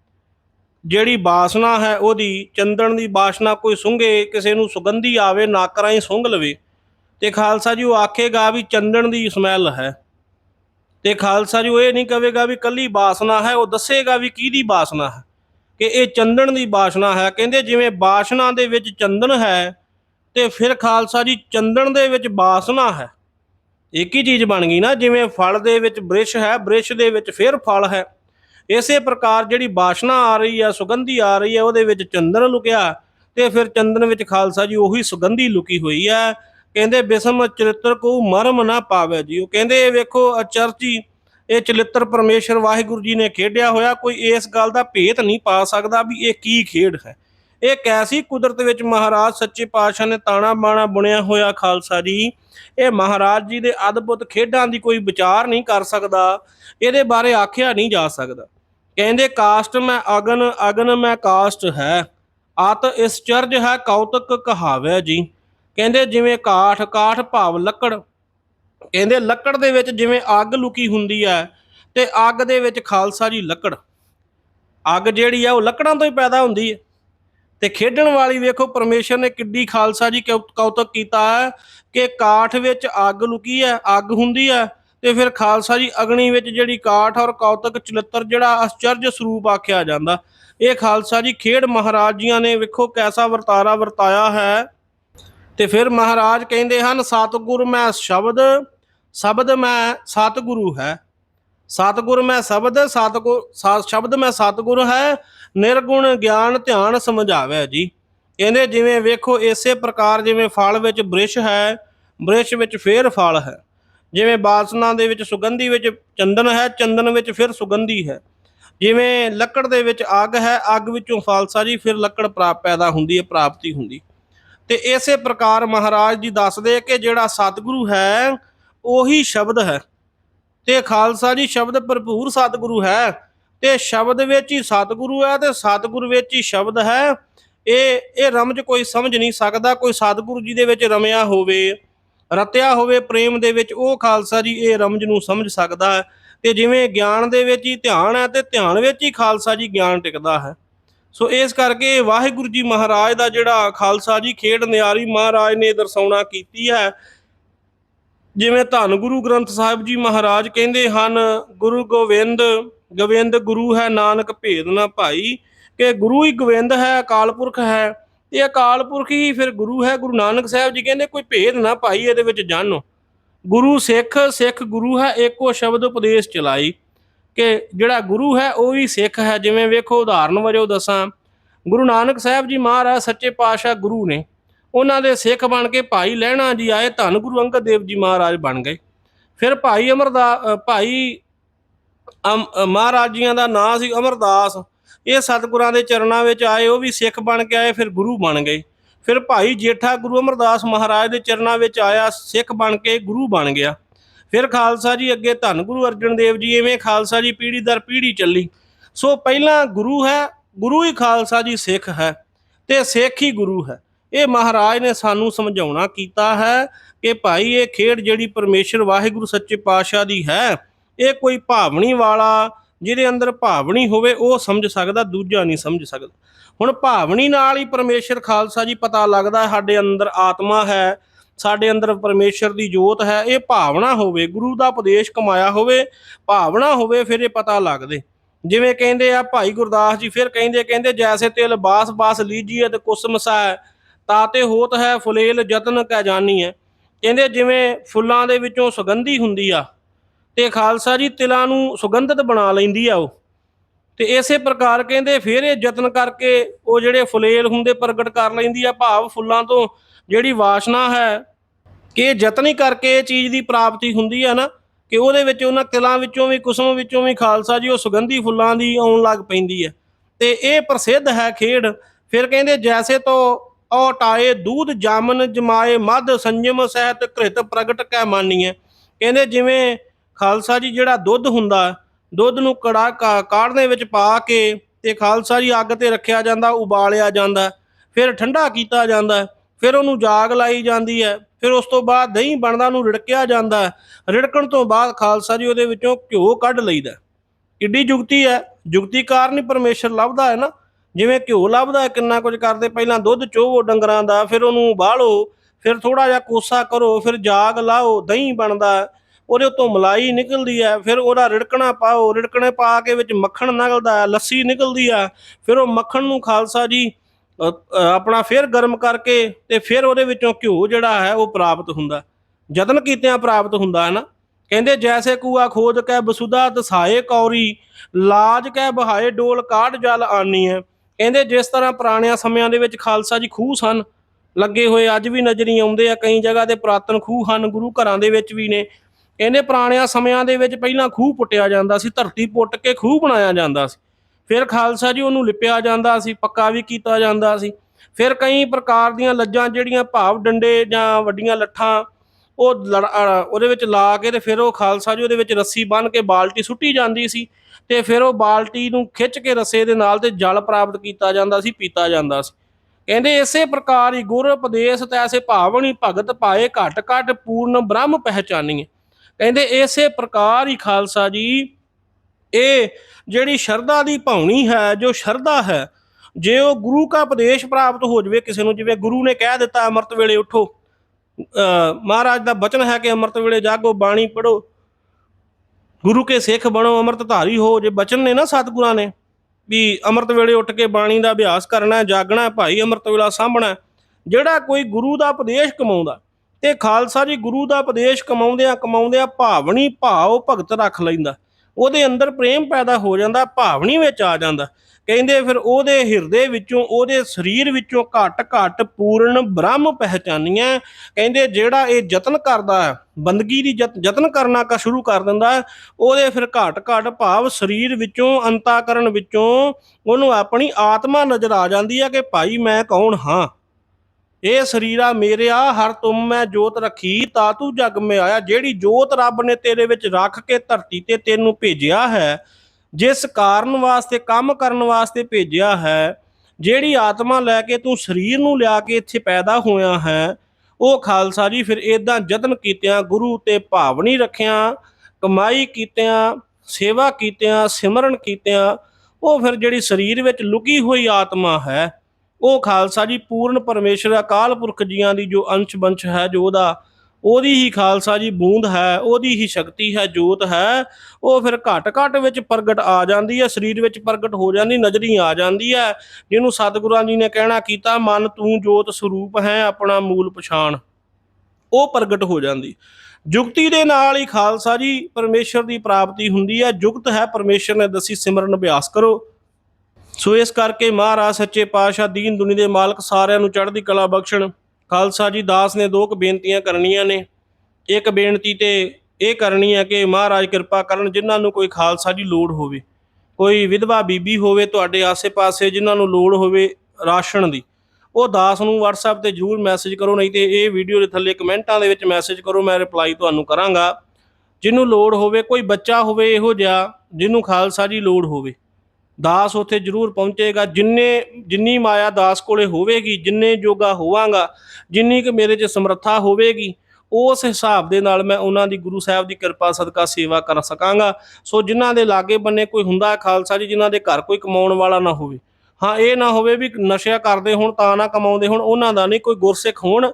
ਜਿਹੜੀ ਬਾਸਨਾ ਹੈ ਉਹਦੀ ਚੰਦਨ ਦੀ ਬਾਸਨਾ ਕੋਈ ਸੁੰਘੇ, ਕਿਸੇ ਨੂੰ ਸੁਗੰਧੀ ਆਵੇ ਨੱਕ ਰਾਹੀਂ ਸੁੰਘ ਲਵੇ। ਤੇ ਖਾਲਸਾ ਜੀ ਉਹ ਆਖੇਗਾ ਵੀ ਚੰਦਨ ਦੀ ਸਮੈਲ ਹੈ। ਤੇ ਖਾਲਸਾ ਜੀ ਉਹ ਇਹ ਨਹੀਂ ਕਹੇਗਾ ਵੀ ਕੱਲੀ ਬਾਸਨਾ ਹੈ, ਉਹ ਦੱਸੇਗਾ ਵੀ ਕਿਹਦੀ ਬਾਸਨਾ ਹੈ? ਕਿ ਇਹ ਚੰਦਨ ਦੀ ਬਾਸਨਾ ਹੈ। ਕਹਿੰਦੇ ਜਿਵੇਂ ਬਾਸਨਾ ਦੇ ਵਿੱਚ ਚੰਦਨ ਹੈ, ਤੇ ਫਿਰ ਖਾਲਸਾ ਜੀ ਚੰਦਨ ਦੇ ਵਿੱਚ ਬਾਸਨਾ ਹੈ। ਇੱਕ ਹੀ ਚੀਜ਼ ਬਣ ਗਈ ਨਾ, ਜਿਵੇਂ ਫਲ ਦੇ ਵਿੱਚ ਬ੍ਰਿਸ਼ ਹੈ, ਬ੍ਰਿਸ਼ ਦੇ ਵਿੱਚ ਫਿਰ ਫਲ ਹੈ। ਇਸੇ ਪ੍ਰਕਾਰ ਜਿਹੜੀ ਬਾਸ਼ਨਾ ਆ ਰਹੀ ਹੈ, ਸੁਗੰਧੀ ਆ ਰਹੀ ਹੈ, ਉਹਦੇ ਵਿੱਚ ਚੰਦਨ ਲੁਕਿਆ। ਤੇ ਫਿਰ ਚੰਦਨ ਵਿੱਚ ਖਾਲਸਾ ਜੀ ਉਹੀ ਸੁਗੰਧੀ ਲੁਕੀ ਹੋਈ ਹੈ। ਕਹਿੰਦੇ, ਬਿਸਮ ਚਰਿੱਤਰ ਕੋ ਮਰਮ ਨਾ ਪਾਵੇ ਜੀ ਉਹ ਕਹਿੰਦੇ, ਇਹ ਵੇਖੋ, ਅਚਰਜੀ ਇਹ ਚਲਿੱਤਰ ਪਰਮੇਸ਼ਰ ਵਾਹਿਗੁਰੂ ਜੀ ਨੇ ਖੇਡਿਆ ਹੋਇਆ। ਕੋਈ ਇਸ ਗੱਲ ਦਾ ਭੇਤ ਨਹੀਂ ਪਾ ਸਕਦਾ ਵੀ ਇਹ ਕੀ ਖੇਡ ਹੈ। ਇਹ ਕੈਸੀ ਕੁਦਰਤ ਵਿੱਚ ਮਹਾਰਾਜ ਸੱਚੇ ਪਾਤਸ਼ਾਹ ਨੇ ਤਾਣਾ ਬਾਣਾ ਬੁਣਿਆ ਹੋਇਆ ਖਾਲਸਾ ਜੀ। ਇਹ ਮਹਾਰਾਜ ਜੀ ਦੇ ਅਦਭੁਤ ਖੇਡਾਂ ਦੀ ਕੋਈ ਵਿਚਾਰ ਨਹੀਂ ਕਰ ਸਕਦਾ। ਇਹਦੇ ਬਾਰੇ ਆਖਿਆ ਨਹੀਂ ਜਾ ਸਕਦਾ। ਕਹਿੰਦੇ, ਕਾਸਟ ਮੈਂ ਅਗਨ ਅਗਨ ਮੈਂ ਕਾਸਟ ਹੈ। ਆਤ ਇਸ ਚਰਜ ਹੈ, ਕੌਤਕ ਕਹਾਵੇ ਜੀ। ਕਹਿੰਦੇ ਜਿਵੇਂ ਕਾਠ ਕਾਠ ਭਾਵ ਲੱਕੜ। ਕਹਿੰਦੇ ਲੱਕੜ ਦੇ ਵਿੱਚ ਜਿਵੇਂ ਅੱਗ ਲੁਕੀ ਹੁੰਦੀ ਹੈ ਤੇ ਅੱਗ ਦੇ ਵਿੱਚ ਖਾਲਸਾ ਜੀ ਲੱਕੜ। ਅੱਗ ਜਿਹੜੀ ਆ ਉਹ ਲੱਕੜਾਂ ਤੋਂ ਹੀ ਪੈਦਾ ਹੁੰਦੀ ਹੈ। ਤੇ ਖੇਡਣ ਵਾਲੀ ਵੇਖੋ, ਪਰਮੇਸ਼ਰ ਨੇ ਕਿੱਡੀ ਖਾਲਸਾ ਜੀ ਕੌ- ਕੌਤਕ ਕੀਤਾ ਹੈ ਕਿ ਕਾਠ ਵਿੱਚ ਅੱਗ ਲੁਕੀ ਹੈ, ਅੱਗ ਹੁੰਦੀ ਹੈ ਤੇ ਫਿਰ ਖਾਲਸਾ ਜੀ ਅਗਨੀ ਵਿੱਚ ਜਿਹੜੀ ਕਾਠ ਔਰ ਕੌਤਕ ਚਲਿੱਤਰ ਜਿਹੜਾ ਅਚਰਜ ਸਰੂਪ ਆਖਿਆ ਜਾਂਦਾ। ਇਹ ਖਾਲਸਾ ਜੀ ਖੇਡ ਮਹਾਰਾਜ ਜੀਆਂ ਨੇ ਵੇਖੋ ਕੈਸਾ ਵਰਤਾਰਾ ਵਰਤਾਇਆ ਹੈ। ਤੇ ਫਿਰ ਮਹਾਰਾਜ ਕਹਿੰਦੇ ਹਨ, ਸਤਿਗੁਰ ਮੈਂ ਸ਼ਬਦ ਸ਼ਬਦ ਮੈਂ ਸਤਿਗੁਰੂ ਹੈ। ਸਤਿਗੁਰ ਮੈਂ ਸ਼ਬਦ ਸਤਿਗੁਰ ਸਾ- ਸ਼ਬਦ ਮੈਂ ਸਤਿਗੁਰ ਹੈ। ਨਿਰਗੁਣ ਗਿਆਨ ਧਿਆਨ ਸਮਝਾਵੇ ਜੀ। ਇਹਨੇ ਜਿਵੇਂ ਵੇਖੋ, ਇਸੇ ਪ੍ਰਕਾਰ ਜਿਵੇਂ ਫਲ ਵਿੱਚ ਬ੍ਰਿਸ਼ ਹੈ, ਬ੍ਰਿਸ਼ ਵਿੱਚ ਫੇਰ ਫਲ ਹੈ। ਜਿਵੇਂ ਬਾਸਨਾ ਦੇ ਵਿੱਚ ਸੁਗੰਧੀ ਵਿੱਚ ਚੰਦਨ ਹੈ, ਚੰਦਨ ਵਿੱਚ ਫਿਰ ਸੁਗੰਧੀ ਹੈ। ਜਿਵੇਂ ਲੱਕੜ ਦੇ ਵਿੱਚ ਅੱਗ ਹੈ, ਅੱਗ ਵਿੱਚੋਂ ਫਾਲਸਾ ਜੀ, ਫਿਰ ਲੱਕੜ ਪ੍ਰਾਪ ਪੈਦਾ ਹੁੰਦੀ ਹੈ, ਪ੍ਰਾਪਤੀ ਹੁੰਦੀ। ਤੇ ਇਸੇ ਪ੍ਰਕਾਰ ਮਹਾਰਾਜ ਜੀ ਦੱਸਦੇ ਕਿ ਜਿਹੜਾ ਸਤਿਗੁਰੂ ਹੈ, ਉਹੀ ਸ਼ਬਦ ਹੈ। ਤੇ ਖਾਲਸਾ ਜੀ ਸ਼ਬਦ ਭਰਪੂਰ ਸਤਿਗੁਰੂ ਹੈ। ਤੇ ਸ਼ਬਦ ਵਿੱਚ ਹੀ ਸਤਿਗੁਰੂ ਹੈ ਤੇ ਸਤਿਗੁਰ ਵਿੱਚ ਹੀ ਸ਼ਬਦ ਹੈ। ਇਹ ਇਹ ਰਮਜ ਕੋਈ ਸਮਝ ਨਹੀਂ ਸਕਦਾ, ਕੋਈ ਸਤਿਗੁਰੂ ਜੀ ਦੇ ਵਿੱਚ ਰਮਿਆ ਹੋਵੇ, ਰਤਿਆ ਹੋਵੇ ਪ੍ਰੇਮ ਦੇ ਵਿੱਚ, ਉਹ ਖਾਲਸਾ ਜੀ ਇਹ ਰਮਜ ਨੂੰ ਸਮਝ ਸਕਦਾ ਹੈ। ਤੇ ਜਿਵੇਂ ਗਿਆਨ ਦੇ ਵਿੱਚ ਹੀ ਧਿਆਨ ਹੈ ਤੇ ਧਿਆਨ ਵਿੱਚ ਹੀ ਖਾਲਸਾ ਜੀ ਗਿਆਨ ਟਿਕਦਾ ਹੈ। ਸੋ ਇਸ ਕਰਕੇ ਵਾਹਿਗੁਰੂ ਜੀ ਮਹਾਰਾਜ ਦਾ ਜਿਹੜਾ ਖਾਲਸਾ ਜੀ ਖੇਡ ਨਿਆਰੀ ਮਹਾਰਾਜ ਨੇ ਦਰਸਾਉਣਾ ਕੀਤੀ ਹੈ। ਜਿਵੇਂ ਧੰਨ ਗੁਰੂ ਗ੍ਰੰਥ ਸਾਹਿਬ ਜੀ ਮਹਾਰਾਜ ਕਹਿੰਦੇ ਹਨ, ਗੁਰੂ ਗੋਬਿੰਦ ਗੋਬਿੰਦ ਗੁਰੂ ਹੈ ਨਾਨਕ ਭੇਦ ਨਾ ਭਾਈ। ਕਿ ਗੁਰੂ ਹੀ ਗੋਬਿੰਦ ਹੈ, ਅਕਾਲ ਪੁਰਖ ਹੈ। ਇਹ ਅਕਾਲ ਪੁਰਖ ਹੀ ਫਿਰ ਗੁਰੂ ਹੈ, ਗੁਰੂ ਨਾਨਕ ਸਾਹਿਬ ਜੀ ਕਹਿੰਦੇ ਕੋਈ ਭੇਦ ਨਾ ਭਾਈ ਇਹਦੇ ਵਿੱਚ ਜਾਣੋ। ਗੁਰੂ ਸਿੱਖ ਸਿੱਖ ਗੁਰੂ ਹੈ, ਇੱਕੋ ਸ਼ਬਦ ਉਪਦੇਸ਼ ਚਲਾਈ। ਕਿ ਜਿਹੜਾ ਗੁਰੂ ਹੈ ਉਹ ਵੀ ਸਿੱਖ ਹੈ। ਜਿਵੇਂ ਵੇਖੋ ਉਦਾਹਰਨ ਵਜੋਂ ਦੱਸਾਂ ਗੁਰੂ ਨਾਨਕ ਸਾਹਿਬ ਜੀ ਮਹਾਰਾਜ ਸੱਚੇ ਪਾਤਸ਼ਾਹ ਗੁਰੂ ਨੇ ਉਹਨਾਂ ਦੇ ਸਿੱਖ ਬਣ ਕੇ ਭਾਈ ਲਹਿਣਾ ਜੀ ਆਏ ਧੰਨ ਗੁਰੂ ਅੰਗਦ ਦੇਵ ਜੀ ਮਹਾਰਾਜ ਬਣ ਗਏ। ਫਿਰ ਭਾਈ ਅਮਰਦਾ ਭਾਈ ਅਮ- ਅ, ਮਹਾਰਾਜ ਜੀਆਂ ਦਾ ਨਾਂ ਸੀ ਅਮਰਦਾਸ। ਇਹ ਸਤਿਗੁਰਾਂ ਦੇ ਚਰਨਾਂ ਵਿੱਚ ਆਏ ਉਹ ਵੀ ਸਿੱਖ ਬਣ ਕੇ ਆਏ ਫਿਰ ਗੁਰੂ ਬਣ ਗਏ। ਫਿਰ ਭਾਈ ਜੇਠਾ ਗੁਰੂ ਅਮਰਦਾਸ ਮਹਾਰਾਜ ਦੇ ਚਰਨਾਂ ਵਿੱਚ ਆਇਆ ਸਿੱਖ ਬਣ ਕੇ ਗੁਰੂ ਬਣ ਗਿਆ। ਫਿਰ ਖਾਲਸਾ ਜੀ ਅੱਗੇ ਧੰਨ ਗੁਰੂ ਅਰਜਨ ਦੇਵ ਜੀ ਐਵੇਂ ਖਾਲਸਾ ਜੀ ਪੀੜੀ ਦਰ ਪੀੜੀ ਚੱਲੀ। ਸੋ ਪਹਿਲਾਂ ਗੁਰੂ ਹੈ, ਗੁਰੂ ਹੀ ਖਾਲਸਾ ਜੀ ਸਿੱਖ ਹੈ ਤੇ ਸਿੱਖ ਹੀ ਗੁਰੂ ਹੈ। ਇਹ ਮਹਾਰਾਜ ਨੇ ਸਾਨੂੰ ਸਮਝਾਉਣਾ ਕੀਤਾ ਹੈ ਕਿ ਭਾਈ ਇਹ ਖੇਡ ਜਿਹੜੀ ਪਰਮੇਸ਼ਰ ਵਾਹਿਗੁਰੂ ਸੱਚੇ ਪਾਤਸ਼ਾਹ ਦੀ ਹੈ, ਇਹ ਕੋਈ ਭਾਵਨੀ ਵਾਲਾ ਜਿਹਦੇ ਅੰਦਰ ਭਾਵਨੀ ਹੋਵੇ ਉਹ ਸਮਝ ਸਕਦਾ, ਦੂਜਾ ਨਹੀਂ ਸਮਝ ਸਕਦਾ। ਹੁਣ ਭਾਵਨੀ ਨਾਲ ਹੀ ਪਰਮੇਸ਼ਰ ਖਾਲਸਾ ਜੀ ਪਤਾ ਲੱਗਦਾ ਸਾਡੇ ਅੰਦਰ ਆਤਮਾ ਹੈ ਸਾਡੇ ਅੰਦਰ ਪਰਮੇਸ਼ਰ ਦੀ ਜੋਤ ਹੈ, ਇਹ ਭਾਵਨਾ ਹੋਵੇ, ਗੁਰੂ ਦਾ ਉਪਦੇਸ਼ ਕਮਾਇਆ ਹੋਵੇ, ਭਾਵਨਾ ਹੋਵੇ, ਫਿਰ ਇਹ ਪਤਾ ਲੱਗਦੇ। ਜਿਵੇਂ ਕਹਿੰਦੇ ਆ, ਭਾਈ ਗੁਰਦਾਸ ਜੀ ਫਿਰ ਕਹਿੰਦੇ ਕਹਿੰਦੇ ਜੈਸੇ ਤਿਲ ਬਾਸ ਬਾਸ ਲੀਜੀਏ ਤੇ ਕੁਸਮਸਾ ਤਾਤੇ ਹੋਤ ਹੈ ਫੁਲੇਲ ਯਤਨ ਕੈ ਜਾਨੀ ਹੈ ਕਹਿੰਦੇ ਜਿਵੇਂ ਫੁੱਲਾਂ ਦੇ ਵਿੱਚੋਂ ਸੁਗੰਧੀ ਹੁੰਦੀ ਆ, ਤੇ ਖਾਲਸਾ ਜੀ ਤਿਲਾਂ ਨੂੰ ਸੁਗੰਧਿਤ ਬਣਾ ਲੈਂਦੀ ਆ ਉਹ। ਤੇ ਇਸੇ ਪ੍ਰਕਾਰ ਕਹਿੰਦੇ ਫਿਰ ਇਹ ਯਤਨ ਕਰਕੇ ਉਹ ਜਿਹੜੇ ਫੁਲੇਲ ਹੁੰਦੇ ਪ੍ਰਗਟ ਕਰ ਲੈਂਦੀ ਆ, ਭਾਵ ਫੁੱਲਾਂ ਤੋਂ ਜਿਹੜੀ ਵਾਸ਼ਨਾ ਹੈ ਕਿ ਯਤਨੀ ਕਰਕੇ ਇਹ ਚੀਜ਼ ਦੀ ਪ੍ਰਾਪਤੀ ਹੁੰਦੀ ਹੈ ਨਾ, ਕਿ ਉਹਦੇ ਵਿੱਚ ਉਹਨਾਂ ਤਿਲਾਂ ਵਿੱਚੋਂ ਵੀ, ਕੁਸਮ ਵਿੱਚੋਂ ਵੀ ਖਾਲਸਾ ਜੀ, ਉਹ ਸੁਗੰਧੀ ਫੁੱਲਾਂ ਦੀ ਆਉਣ ਲੱਗ ਪੈਂਦੀ ਹੈ। ਤੇ ਇਹ ਪ੍ਰਸਿੱਧ ਹੈ ਖੇਡ। ਫਿਰ ਕਹਿੰਦੇ, ਜੈਸੇ ਤੋਂ ਔ ਟਾਏ ਦੂਧ ਜਾਮਨ ਜਮਾਏ ਮਦ ਸੰਜਮ ਸਹਿਤ ਕ੍ਰਿਤ ਪ੍ਰਗਟ ਕੈ ਮਾਨੀਏ ਕਹਿੰਦੇ, ਜਿਵੇਂ ਖਾਲਸਾ ਜੀ ਜਿਹੜਾ ਦੁੱਧ ਹੁੰਦਾ, ਦੁੱਧ ਨੂੰ ਕੜਾ ਕਾ- ਕਾੜਨੇ ਵਿੱਚ ਪਾ ਕੇ ਤੇ ਖਾਲਸਾ ਜੀ ਅੱਗ ਤੇ ਰੱਖਿਆ ਜਾਂਦਾ, ਉਬਾਲਿਆ ਜਾਂਦਾ, ਫਿਰ ਠੰਡਾ ਕੀਤਾ ਜਾਂਦਾ। ਫਿਰ ਉਹਨੂੰ ਜਾਗ ਲਾਈ ਜਾਂਦੀ ਹੈ। ਫਿਰ ਉਸ ਤੋਂ ਬਾਅਦ ਦਹੀਂ ਬਣਦਾ ਨੂੰ ਰਿੜਕਿਆ ਜਾਂਦਾ ਹੈ। ਰਿੜਕਣ ਤੋਂ ਬਾਅਦ ਖਾਲਸਾ ਜੀ ਉਹਦੇ ਵਿੱਚੋਂ ਘਿਓ ਕੱਢ ਲਈਦਾ ਕਿੱਡੀ ਜੁਗਤੀ ਹੈ। ਜੁਗਤੀ ਕਾਰਨ ਹੀ ਪਰਮੇਸ਼ਰ ਲੱਭਦਾ ਹੈ ਨਾ। ਜਿਵੇਂ ਘਿਓ ਲੱਭਦਾ ਕਿੰਨਾ ਕੁਝ ਕਰਦੇ। ਪਹਿਲਾਂ ਦੁੱਧ ਚੋਵੋ ਡੰਗਰਾਂ ਦਾ, ਫਿਰ ਉਹਨੂੰ ਉਬਾਲੋ, ਫਿਰ ਥੋੜਾ ਜਿਹਾ ਕੋਸਾ ਕਰੋ, ਫਿਰ ਜਾਗ ਲਾਓ, ਦਹੀਂ ਬਣਦਾ ਉਹਦੇ ਉੱਤੋਂ ਮਲਾਈ ਨਿਕਲਦੀ ਹੈ। ਫਿਰ ਉਹਦਾ ਰਿੜਕਣਾ ਪਾਓ। ਰਿੜਕਣੇ ਪਾ ਕੇ ਵਿੱਚ ਮੱਖਣ ਨਿਕਲਦਾ ਲੱਸੀ ਨਿਕਲਦੀ ਆ ਫਿਰ ਉਹ ਮੱਖਣ ਨੂੰ ਖਾਲਸਾ ਜੀ ਆਪਣਾ ਫਿਰ ਗਰਮ ਕਰਕੇ ਤੇ ਫਿਰ ਉਹਦੇ ਵਿੱਚੋਂ ਘਿਓ ਜਿਹੜਾ ਹੈ ਉਹ ਪ੍ਰਾਪਤ ਹੁੰਦਾ। ਯਤਨ ਕੀਤਿਆਂ ਪ੍ਰਾਪਤ ਹੁੰਦਾ, ਹੈ ਨਾ? ਕਹਿੰਦੇ, ਜੈਸੇ ਕੂਆ ਖੋਜ ਕੈ ਬਸੁਦਾ, ਦਸਾਏ ਕੌਰੀ, ਲਾਜ ਕੈ ਬਹਾਏ ਡੋਲ ਕਾਟ ਜਲ ਆਨੀ ਹੈ ਕਹਿੰਦੇ, ਜਿਸ ਤਰ੍ਹਾਂ ਪੁਰਾਣਿਆਂ ਸਮਿਆਂ ਦੇ ਵਿੱਚ ਖਾਲਸਾ ਜੀ ਖੂਹ ਸਨ, ਲੱਗੇ ਹੋਏ ਅੱਜ ਵੀ ਨਜ਼ਰੀ ਆਉਂਦੇ ਆ, ਕਈ ਜਗ੍ਹਾ ਤੇ ਪੁਰਾਤਨ ਖੂਹ ਹਨ, ਗੁਰੂ ਘਰਾਂ ਦੇ ਵਿੱਚ ਵੀ ਨੇ। ਕਹਿੰਦੇ, ਪੁਰਾਣਿਆਂ ਸਮਿਆਂ ਦੇ ਵਿੱਚ ਪਹਿਲਾਂ ਖੂਹ ਪੁੱਟਿਆ ਜਾਂਦਾ ਸੀ, ਧਰਤੀ ਪੁੱਟ ਕੇ ਖੂਹ ਬਣਾਇਆ ਜਾਂਦਾ ਸੀ। ਫਿਰ ਖਾਲਸਾ ਜੀ ਉਹਨੂੰ ਲਿਪਿਆ ਜਾਂਦਾ ਸੀ, ਪੱਕਾ ਵੀ ਕੀਤਾ ਜਾਂਦਾ ਸੀ। ਫਿਰ ਕਈ ਪ੍ਰਕਾਰ ਦੀਆਂ ਲੱਜਾਂ ਜਿਹੜੀਆਂ ਭਾਵ ਡੰਡੇ ਜਾਂ ਵੱਡੀਆਂ ਲੱਠਾਂ, ਉਹ ਲੜ- ਉਹਦੇ ਵਿੱਚ ਲਾ ਕੇ ਤੇ ਫਿਰ ਉਹ ਖਾਲਸਾ ਜੀ ਉਹਦੇ ਵਿੱਚ ਰੱਸੀ ਬੰਨ੍ਹ ਕੇ ਬਾਲਟੀ ਸੁੱਟੀ ਜਾਂਦੀ ਸੀ ਤੇ ਫਿਰ ਉਹ ਬਾਲਟੀ ਨੂੰ ਖਿੱਚ ਕੇ ਰੱਸੇ ਦੇ ਨਾਲ ਤੇ ਜਲ ਪ੍ਰਾਪਤ ਕੀਤਾ ਜਾਂਦਾ ਸੀ, ਪੀਤਾ ਜਾਂਦਾ ਸੀ। ਕਹਿੰਦੇ ਇਸੇ ਪ੍ਰਕਾਰ ਹੀ ਗੁਰ ਉਪਦੇਸ਼ ਤੈਸੇ ਭਾਵਨੀ ਭਗਤ ਪਾਏ ਘਟ ਘਟ ਪੂਰਨ ਬ੍ਰਹਮ ਪਹਿਚਾਨੀਏ। ਕਹਿੰਦੇ ਇਸੇ ਪ੍ਰਕਾਰ ਹੀ ਖਾਲਸਾ ਜੀ ਇਹ ਜਿਹੜੀ ਸ਼ਰਧਾ ਦੀ ਭਾਉਣੀ ਹੈ ਜੋ ਸ਼ਰਧਾ ਹੈ ਜੇ ਉਹ ਗੁਰੂ ਦਾ ਉਪਦੇਸ਼ ਪ੍ਰਾਪਤ ਹੋ ਜਾਵੇ ਕਿਸੇ ਨੂੰ ਜਿਵੇਂ ਗੁਰੂ ਨੇ ਕਹਿ ਦਿੱਤਾ ਅੰਮ੍ਰਿਤ ਵੇਲੇ ਉਠੋ। ਅ, ਮਹਾਰਾਜ ਦਾ ਬਚਨ ਹੈ ਕਿ ਅੰਮ੍ਰਿਤ ਵੇਲੇ ਜਾਗੋ ਬਾਣੀ ਪੜੋ ਗੁਰੂ ਕੇ ਸਿੱਖ ਬਣੋ ਅੰਮ੍ਰਿਤ ਧਾਰੀ ਹੋ। ਜੇ ਬਚਨ ਨੇ ਨਾ ਸਤਿਗੁਰਾਂ ਨੇ ਵੀ ਅੰਮ੍ਰਿਤ ਵੇਲੇ ਉੱਠ ਕੇ ਬਾਣੀ ਦਾ ਅਭਿਆਸ ਕਰਨਾ ਜਾਗਣਾ ਭਾਈ ਅੰਮ੍ਰਿਤ ਵੇਲਾ ਸਾਂਭਣਾ ਜਿਹੜਾ ਕੋਈ ਗੁਰੂ ਦਾ ਉਪਦੇਸ਼ ਕਮਾਉਂਦਾ ਤੇ ਖਾਲਸਾ ਜੀ ਗੁਰੂ ਦਾ ਉਪਦੇਸ਼ ਕਮਾਉਂਦਿਆਂ ਕਮਾਉਂਦਿਆਂ ਭਾਵਨੀ ਭਾਵ ਭਗਤ ਰੱਖ ਲੈਂਦਾ ਉਹਦੇ ਅੰਦਰ ਪ੍ਰੇਮ ਪੈਦਾ ਹੋ ਜਾਂਦਾ ਭਾਵਨੀ ਵਿੱਚ ਆ ਜਾਂਦਾ। ਕਹਿੰਦੇ ਫਿਰ ਉਹਦੇ ਹਿਰਦੇ ਵਿੱਚੋਂ ਉਹਦੇ ਸਰੀਰ ਵਿੱਚੋਂ ਘਟ ਘਟ ਪੂਰਨ ਬ੍ਰਹਮ ਪਹਿਚਾਨੀਆਂ ਕਹਿੰਦੇ ਜਿਹੜਾ ਇਹ ਯਤਨ ਕਰਦਾ ਹੈ ਬੰਦਗੀ ਦੀ ਯਤ- ਯਤਨ ਕਰਨਾ ਕਾ ਸ਼ੁਰੂ ਕਰ ਦਿੰਦਾ ਹੈ, ਉਹਦੇ ਫਿਰ ਘਟ ਘਟ ਭਾਵ ਸਰੀਰ ਵਿੱਚੋਂ ਅੰਤਾਕਰਨ ਵਿੱਚੋਂ ਉਹਨੂੰ ਆਪਣੀ ਆਤਮਾ ਨਜ਼ਰ ਆ ਜਾਂਦੀ ਹੈ ਕਿ ਭਾਈ ਮੈਂ ਕੌਣ ਹਾਂ? ਇਹ ਸਰੀਰਾ ਮੇਰਿਆ ਹਰ ਤੁਮ ਮੈਂ ਜੋਤ ਰੱਖੀ, ਤਾ ਤੂੰ ਜਗ ਮੈਂ ਆਇਆ, ਜਿਹੜੀ ਜੋਤ ਰੱਬ ਨੇ ਤੇਰੇ ਵਿੱਚ ਰੱਖ ਕੇ ਧਰਤੀ ਤੇ ਤੈਨੂੰ ਭੇਜਿਆ ਹੈ, ਜਿਸ ਕਾਰਨ ਵਾਸਤੇ, ਕੰਮ ਕਰਨ ਵਾਸਤੇ ਭੇਜਿਆ ਹੈ, ਜਿਹੜੀ ਆਤਮਾ ਲੈ ਕੇ ਤੂੰ ਸਰੀਰ ਨੂੰ ਲਿਆ ਕੇ ਇੱਥੇ ਪੈਦਾ ਹੋਇਆ ਹੈ, ਉਹ ਖਾਲਸਾ ਜੀ ਫਿਰ ਇਦਾਂ ਯਤਨ ਕੀਤਿਆਂ, ਗੁਰੂ ਤੇ ਭਾਵਨੀ ਰੱਖਿਆ, ਕਮਾਈ ਕੀਤਿਆਂ, ਸੇਵਾ ਕੀਤਿਆਂ, ਸਿਮਰਨ ਕੀਤਿਆਂ, ਉਹ ਫਿਰ ਜਿਹੜੀ ਸਰੀਰ ਵਿੱਚ ਲੁਕੀ ਹੋਈ ਆਤਮਾ ਹੈ ਉਹ ਖਾਲਸਾ ਜੀ, ਪੂਰਨ ਪਰਮੇਸ਼ਰ ਅਕਾਲ ਪੁਰਖ ਜੀਆਂ ਦੀ ਜੋ ਅੰਸ਼ ਬੰਸ਼ ਹੈ, ਜੋ ਉਹਦਾ, ਉਹਦੀ ਹੀ ਖਾਲਸਾ ਜੀ ਬੂੰਦ ਹੈ, ਉਹਦੀ ਹੀ ਸ਼ਕਤੀ ਹੈ, ਜੋਤ ਹੈ, ਉਹ ਫਿਰ ਘਟ ਘਟ ਵਿੱਚ ਪ੍ਰਗਟ ਆ ਜਾਂਦੀ ਹੈ, ਸਰੀਰ ਵਿੱਚ ਪ੍ਰਗਟ ਹੋ ਜਾਂਦੀ, ਨਜ਼ਰੀ ਆ ਜਾਂਦੀ ਹੈ, ਜਿਹਨੂੰ ਸਤਿਗੁਰਾਂ ਜੀ ਨੇ ਕਹਿਣਾ ਕੀਤਾ, ਮਨ ਤੂੰ ਜੋਤ ਸਰੂਪ ਹੈ, ਆਪਣਾ ਮੂਲ ਪਛਾਣ। ਉਹ ਪ੍ਰਗਟ ਹੋ ਜਾਂਦੀ। ਜੁਗਤੀ ਦੇ ਨਾਲ ਹੀ ਖਾਲਸਾ ਜੀ, ਪਰਮੇਸ਼ਰ ਦੀ ਪ੍ਰਾਪਤੀ ਹੁੰਦੀ ਹੈ, ਜੁਗਤ ਹੈ, ਪਰਮੇਸ਼ਰ ਨੇ ਦੱਸੀ ਸਿਮਰਨ ਅਭਿਆਸ ਕਰੋ। ਸੋ ਇਸ ਕਰਕੇ ਮਹਾਰਾਜ ਸੱਚੇ ਪਾਤਸ਼ਾਹ ਦੀਨ ਦੁਨੀ ਦੇ ਮਾਲਕ ਸਾਰਿਆਂ ਨੂੰ ਚੜ੍ਹਦੀ ਕਲਾ ਬਖਸ਼ਣ। ਖਾਲਸਾ ਜੀ ਦਾਸ ਨੇ ਦੋ ਕੁ ਬੇਨਤੀਆਂ ਕਰਨੀਆਂ ਨੇ। ਇੱਕ ਬੇਨਤੀ ਤੇ ਇਹ ਕਰਨੀ ਹੈ ਕਿ ਮਹਾਰਾਜ ਕਿਰਪਾ ਕਰਨ ਜਿਨ੍ਹਾਂ ਨੂੰ ਕੋਈ ਖਾਲਸਾ ਦੀ ਲੋੜ ਹੋਵੇ। ਕੋਈ ਵਿਧਵਾ ਬੀਬੀ ਹੋਵੇ ਤੁਹਾਡੇ ਆਸੇ-ਪਾਸੇ ਜਿਨ੍ਹਾਂ ਨੂੰ ਲੋੜ ਹੋਵੇ ਰਾਸ਼ਨ ਦੀ। ਉਹ ਦਾਸ ਨੂੰ WhatsApp ਤੇ ਜਰੂਰ ਮੈਸੇਜ ਕਰੋ, ਨਹੀਂ ਤੇ ਇਹ ਵੀਡੀਓ ਦੇ ਥੱਲੇ ਕਮੈਂਟਾਂ ਦੇ ਵਿੱਚ ਮੈਸੇਜ ਕਰੋ, ਮੈਂ ਰਿਪਲਾਈ ਤੁਹਾਨੂੰ ਕਰਾਂਗਾ। ਜਿਹਨੂੰ ਲੋੜ ਹੋਵੇ, ਕੋਈ ਬੱਚਾ ਹੋਵੇ ਇਹੋ ਜਿਹਾ, ਜਿਹਨੂੰ ਖਾਲਸਾ ਦੀ ਲੋੜ ਹੋਵੇ। ਦਾਸ ਉੱਥੇ ਜ਼ਰੂਰ ਪਹੁੰਚੇਗਾ। ਜਿੰਨੇ, ਜਿੰਨੀ ਮਾਇਆ ਦਾਸ ਕੋਲੇ ਹੋਵੇਗੀ, ਜਿੰਨੇ ਜੋਗਾ ਹੋਵਾਂਗਾ, ਜਿੰਨੀ ਕਿ ਮੇਰੇ 'ਚ ਸਮਰੱਥਾ ਹੋਵੇਗੀ, ਉਸ ਹਿਸਾਬ ਦੇ ਨਾਲ ਮੈਂ ਉਹਨਾਂ ਦੀ ਗੁਰੂ ਸਾਹਿਬ ਦੀ ਕਿਰਪਾ, ਸਦਕਾ, ਸੇਵਾ ਕਰ ਸਕਾਂਗਾ। ਸੋ ਜਿਨ੍ਹਾਂ ਦੇ ਲਾਗੇ ਬੰਨੇ ਕੋਈ ਹੁੰਦਾ ਖਾਲਸਾ ਜੀ, ਜਿਨ੍ਹਾਂ ਦੇ ਘਰ ਕੋਈ ਕਮਾਉਣ ਵਾਲਾ ਨਾ ਹੋਵੇ, ਹਾਂ, ਇਹ ਨਾ ਹੋਵੇ ਵੀ ਨਸ਼ਾ ਕਰਦੇ ਹੋਣ, ਤਾਂ ਨਾ ਕਮਾਉਂਦੇ ਹੋਣ, ਉਹਨਾਂ ਦਾ ਨਹੀਂ ਕੋਈ ਗੁਰਸਿੱਖ ਹੋਣ,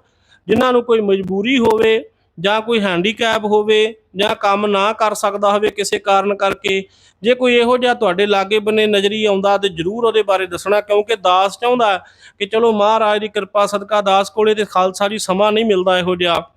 ਜਿਨ੍ਹਾਂ ਨੂੰ ਕੋਈ ਮਜਬੂਰੀ ਹੋਵੇ ਜਾਂ ਕੋਈ ਹੈਂਡੀਕੈਪ ਹੋਵੇ ਜਾਂ ਕੰਮ ਨਾ ਕਰ ਸਕਦਾ ਹੋਵੇ ਕਿਸੇ ਕਾਰਨ ਕਰਕੇ, ਜੇ ਕੋਈ ਇਹੋ ਜਿਹਾ ਤੁਹਾਡੇ ਲਾਗੇ ਬੰਨੇ ਨਜ਼ਰੀ ਆਉਂਦਾ ਤੇ ਜਰੂਰ ਉਹਦੇ ਬਾਰੇ ਦੱਸਣਾ, ਕਿਉਂਕਿ ਦਾਸ ਚਾਹੁੰਦਾ ਕਿ ਚਲੋ ਮਹਾਰਾਜ ਦੀ ਕਿਰਪਾ, ਸਦਕਾ ਦਾਸ ਕੋਲੇ ਤੇ ਖਾਲਸਾ ਜੀ ਸਮਾਂ ਨਹੀਂ ਮਿਲਦਾ ਇਹੋ ਜਿਹਾ।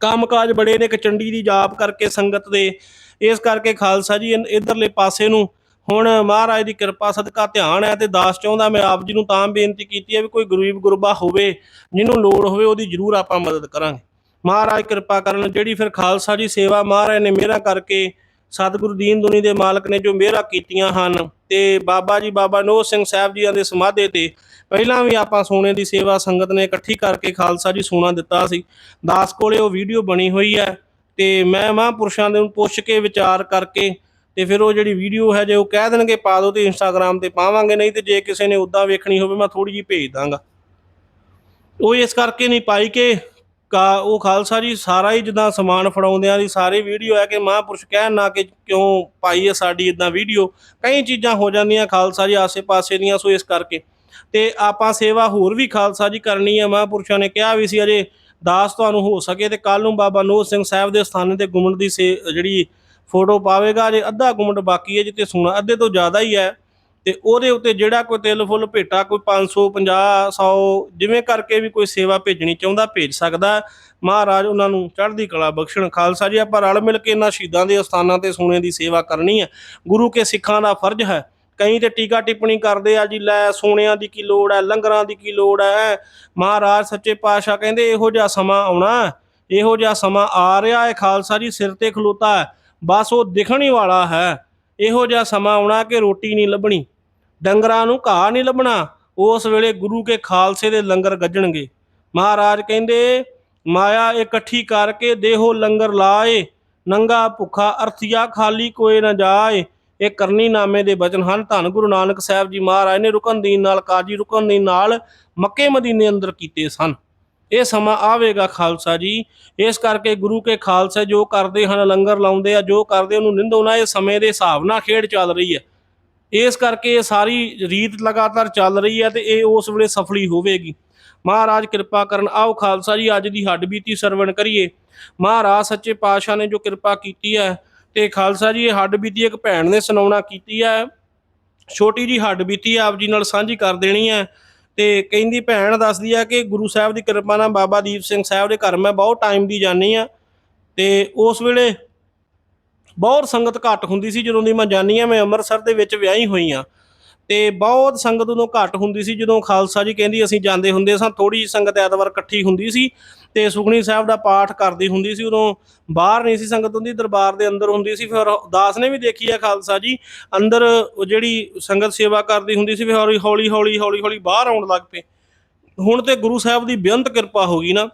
ਕੰਮਕਾਜ ਬੜੇ ਨੇ ਕਿ ਚੰਡੀ ਦੀ ਜਾਪ ਕਰਕੇ ਸੰਗਤ ਦੇ, ਇਸ ਕਰਕੇ ਖਾਲਸਾ ਜੀ ਇਨ- ਇੱਧਰਲੇ ਪਾਸੇ ਨੂੰ ਹੁਣ ਮਹਾਰਾਜ ਦੀ ਕਿਰਪਾ, ਸਦਕਾ ਧਿਆਨ ਹੈ ਤੇ ਦਾਸ ਚਾਹੁੰਦਾ, ਮੈਂ ਆਪ ਜੀ ਨੂੰ ਤਾਂ ਬੇਨਤੀ ਕੀਤੀ ਹੈ ਵੀ ਕੋਈ ਗਰੀਬ ਗੁਰਬਾ ਹੋਵੇ, ਜਿਹਨੂੰ ਲੋੜ ਹੋਵੇ ਉਹਦੀ ਜਰੂਰ ਆਪਾਂ ਮਦਦ ਕਰਾਂਗੇ। ਮਹਾਰਾਜ ਕਿਰਪਾ ਕਰਨ ਜਿਹੜੀ ਫਿਰ ਖਾਲਸਾ ਜੀ ਸੇਵਾ ਮਹਾਰਾਜ ਨੇ ਮਿਹਰਾਂ ਕਰਕੇ ਸਤਿਗੁਰੂ ਦੀਨ ਦੁਨੀ ਦੇ ਮਾਲਕ ਨੇ ਜੋ ਮਿਹਰਾਂ ਕੀਤੀਆਂ ਹਨ ਤੇ ਬਾਬਾ ਜੀ, ਬਾਬਾ ਨੋਹ ਸਿੰਘ ਸਾਹਿਬ ਜੀਆਂ ਦੇ ਸਮਾਧੇ ਤੇ ਪਹਿਲਾਂ ਵੀ ਆਪਾਂ ਸੋਨੇ ਦੀ ਸੇਵਾ ਸੰਗਤ ਨੇ ਇਕੱਠੀ ਕਰਕੇ ਖਾਲਸਾ ਜੀ ਸੋਨਾ ਦਿੱਤਾ ਸੀ। ਦਾਸ ਕੋਲੇ ਉਹ ਵੀਡੀਓ ਬਣੀ ਹੋਈ ਹੈ ਤੇ ਮੈਂ ਮਹਾਂਪੁਰਸ਼ਾਂ ਦੇ ਨੂੰ ਪੁੱਛ ਕੇ ਵਿਚਾਰ ਕਰਕੇ ਤੇ ਫਿਰ ਉਹ ਜਿਹੜੀ ਵੀਡੀਓ ਹੈ ਜੇ ਉਹ ਕਹਿ ਦੇਣਗੇ ਪਾ ਦਿਓ ਤੇ ਇੰਸਟਾਗ੍ਰam ਤੇ ਪਾਵਾਂਗੇ, ਨਹੀਂ ਤੇ ਜੇ ਕਿਸੇ ਨੇ ਉਦਾਂ ਵੇਖਣੀ ਹੋਵੇ ਮੈਂ ਥੋੜੀ ਜਿਹੀ ਭੇਜ ਦਾਂਗਾ। ਉਹ ਇਸ ਕਰਕੇ ਨਹੀਂ ਪਾਈ ਕਿ ਕਾ ਉਹ ਖਾਲਸਾ ਜੀ, ਸਾਰਾ ਹੀ ਜਿੱਦਾਂ ਸਮਾਨ ਫੜਾਉਂਦਿਆਂ ਦੀ ਸਾਰੀ ਵੀਡੀਓ ਹੈ ਕਿ ਮਹਾਂਪੁਰਸ਼ ਕਹਿਣ ਨਾ ਕਿ ਕਿਉਂ ਪਾਈ ਹੈ ਸਾਡੀ ਇਦਾਂ ਵੀਡੀਓ ਕਈ ਚੀਜ਼ਾਂ ਹੋ ਜਾਂਦੀਆਂ ਖਾਲਸਾ ਜੀ ਆਸੇ-ਪਾਸੇ ਦੀਆਂ, ਸੋ ਇਸ ਕਰਕੇ। ਤੇ ਆਪਾਂ ਸੇਵਾ ਹੋਰ ਵੀ ਖਾਲਸਾ ਜੀ ਕਰਨੀ ਹੈ, ਮਹਾਂਪੁਰਸ਼ਾਂ ਨੇ ਕਿਹਾ ਵੀ ਸੀ ਅਜੇ ਦਾਸ ਤੁਹਾਨੂੰ ਹੋ ਸਕੇ ਤੇ ਕੱਲ ਨੂੰ ਬਾਬਾ ਨੋਹ ਸਿੰਘ ਸਾਹਿਬ ਦੇ ਸਥਾਨ ਤੇ ਗੁੰਮਟ ਦੀ ਸੇ, ਜਿਹੜੀ ਫੋਟੋ ਪਾਵੇਗਾ ਜੇ ਅੱਧਾ ਗੁੰਮਟ ਬਾਕੀ ਹੈ ਜਿੱਤੇ ਸੋਨਾ ਅੱਧੇ ਤੋਂ ਜ਼ਿਆਦਾ ਹੀ ਹੈ। ਤੇ ਉਹਦੇ ਉੱਤੇ ਜਿਹੜਾ ਕੋਈ ਤਿਲ ਫੁੱਲ ਭੇਟਾ, ਕੋਈ 500 50 100 ਜਿਵੇਂ ਕਰਕੇ ਵੀ ਕੋਈ ਸੇਵਾ ਭੇਜਣੀ ਚਾਹੁੰਦਾ ਭੇਜ ਸਕਦਾ। ਮਹਾਰਾਜ ਉਹਨਾਂ ਨੂੰ ਚੜ੍ਹਦੀ ਕਲਾ ਬਖਸ਼ਣ। ਖਾਲਸਾ ਜੀ, ਆਪਾਂ ਰਲ ਮਿਲ ਕੇ ਇਹਨਾਂ ਸ਼ਹੀਦਾਂ ਦੇ ਅਸਥਾਨਾਂ ਤੇ ਸੋਨੇ ਦੀ ਸੇਵਾ ਕਰਨੀ ਹੈ। ਗੁਰੂ ਕੇ ਸਿੱਖਾਂ ਦਾ ਫਰਜ਼ ਹੈ। ਕਈ ਤੇ ਟੀਕਾ ਟਿੱਪਣੀ ਕਰਦੇ ਆ ਜੀ, ਲੈ ਸੋਨਿਆਂ ਦੀ ਕੀ ਲੋੜ ਹੈ, ਲੰਗਰਾਂ ਦੀ ਕੀ ਲੋੜ ਹੈ। ਮਹਾਰਾਜ ਸੱਚੇ ਪਾਤਸ਼ਾਹ ਕਹਿੰਦੇ, ਇਹੋ ਜਿਹਾ ਸਮਾਂ ਆਉਣਾ ਇਹੋ ਜਿਹਾ ਸਮਾਂ ਆ ਰਿਹਾ ਹੈ। ਖਾਲਸਾ ਜੀ, ਸਿਰ ਤੇ ਖਲੋਤਾ ਹੈ। ਬਸ ਉਹ ਦਿਖਣ ਹੀ ਵਾਲਾ ਹੈ। ਇਹੋ ਜਿਹਾ ਸਮਾਂ ਆਉਣਾ ਕਿ ਰੋਟੀ ਨਹੀਂ ਲੱਭਣੀ। ਡੰਗਰਾਂ ਨੂੰ ਘਾਹ ਨਹੀਂ ਲੱਭਣਾ। ਉਸ ਵੇਲੇ ਗੁਰੂ ਕੇ ਖਾਲਸੇ ਦੇ ਲੰਗਰ ਗੱਜਣਗੇ। ਮਹਾਰਾਜ ਕਹਿੰਦੇ, ਮਾਇਆ ਇਕੱਠੀ ਕਰਕੇ ਦੇਹੋ ਲੰਗਰ ਲਾਏ। ਨੰਗਾ ਭੁੱਖਾ ਅਰਥੀਆ ਖਾਲੀ ਕੋਈ ਨਾ ਜਾਏ। ਇਹ ਕਰਨੀ ਨਾਮੇ ਦੇ ਬਚਨ ਹਨ। ਧੰਨ ਗੁਰੂ ਨਾਨਕ ਸਾਹਿਬ ਜੀ ਮਹਾਰਾਜ ਨੇ ਰੁਕਨਦੀਨ ਨਾਲ, ਕਾਜੀ ਰੁਕਨਦੀਨ ਨਾਲ ਮੱਕੇ ਮਦੀਨੇ ਅੰਦਰ ਕੀਤੇ ਸਨ। ਇਹ ਸਮਾਂ ਆਵੇਗਾ ਖਾਲਸਾ ਜੀ। ਇਸ ਕਰਕੇ ਗੁਰੂ ਕੇ ਖਾਲਸੇ ਜੋ ਕਰਦੇ ਹਨ, ਲੰਗਰ ਲਾਉਂਦੇ ਆ, ਜੋ ਕਰਦੇ ਉਹਨੂੰ ਨਿੰਦੋ ਨਾ। ਇਹ ਸਮੇਂ ਦੇ ਹਿਸਾਬ ਨਾਲ ਖੇਡ ਚੱਲ ਰਹੀ ਹੈ। ਇਸ ਕਰਕੇ ਇਹ ਸਾਰੀ ਰੀਤ ਲਗਾਤਾਰ ਚੱਲ ਰਹੀ ਹੈ ਤੇ ਇਹ ਉਸ ਵੇਲੇ ਸਫਲੀ ਹੋਵੇਗੀ। ਮਹਾਰਾਜ ਕਿਰਪਾ ਕਰਨ। ਆਓ ਖਾਲਸਾ ਜੀ, ਅੱਜ ਦੀ ਹੱਡ ਬੀਤੀ ਸਰਵਣ ਕਰੀਏ। ਮਹਾਰਾਜ ਸੱਚੇ ਪਾਤਸ਼ਾਹ ਨੇ ਜੋ ਕਿਰਪਾ ਕੀਤੀ ਹੈ ਤੇ ਖਾਲਸਾ ਜੀ, ਇਹ ਹੱਡ ਬੀਤੀ ਇੱਕ ਭੈਣ ਨੇ ਸੁਣਾਉਣਾ ਕੀਤੀ ਹੈ। ਛੋਟੀ ਜੀ ਹੱਡ ਬੀਤੀ ਆਪ ਜੀ ਨਾਲ ਸਾਂਝੀ ਕਰ ਦੇਣੀ ਹੈ ਤੇ ਕਹਿੰਦੀ ਭੈਣ ਦੱਸਦੀ ਹੈ ਕਿ ਗੁਰੂ ਸਾਹਿਬ ਦੀ ਕਿਰਪਾ ਨਾਲ ਬਾਬਾ ਦੀਪ ਸਿੰਘ ਸਾਹਿਬ ਦੇ ਘਰ ਮੈਂ ਬਹੁਤ ਟਾਈਮ ਦੀ ਜਾਣੀ ਆ ਤੇ ਉਸ ਵੇਲੇ ਬਹੁਤ ਸੰਗਤ ਘੱਟ ਹੁੰਦੀ ਸੀ ਜਦੋਂ ਦੀ ਮੈਂ ਜਾਣੀ ਆ, ਮੈਂ ਅੰਮ੍ਰਿਤਸਰ ਦੇ ਵਿੱਚ ਵਿਆਹੀ ਹੋਈ ਆ। ਤੇ ਬਹੁਤ ਸੰਗਤ ਉਦੋਂ ਘੱਟ ਹੁੰਦੀ ਸੀ ਜਦੋਂ ਖਾਲਸਾ ਜੀ ਕਹਿੰਦੀ ਅਸੀਂ ਜਾਂਦੇ ਹੁੰਦੇ ਸਾਂ ਥੋੜੀ ਜਿਹੀ ਸੰਗਤ ਐਤਵਾਰ ਇਕੱਠੀ ਹੁੰਦੀ ਸੀ ਤੇ ਸੁਖਣੀ ਸਾਹਿਬ ਦਾ ਪਾਠ ਕਰਦੀ ਹੁੰਦੀ ਸੀ, ਉਦੋਂ ਬਾਹਰ ਨਹੀਂ ਸੀ ਸੰਗਤ ਹੁੰਦੀ, ਦਰਬਾਰ ਦੇ ਅੰਦਰ ਹੁੰਦੀ ਸੀ। ਫਿਰ ਦਾਸ ਨੇ ਵੀ ਦੇਖੀ ਆ ਖਾਲਸਾ ਜੀ, ਅੰਦਰ ਜਿਹੜੀ ਸੰਗਤ ਸੇਵਾ ਕਰਦੀ ਹੁੰਦੀ ਸੀ, ਫਿਰ ਹੌਲੀ ਹੌਲੀ ਹੌਲੀ ਹੌਲੀ ਹੌਲੀ ਬਾਹਰ ਆਉਣ ਲੱਗ ਪਏ। ਹੁਣ ਤੇ ਗੁਰੂ ਸਾਹਿਬ ਦੀ ਬੇਅੰਤ ਕਿਰਪਾ ਹੋ ਗਈ ਨਾ,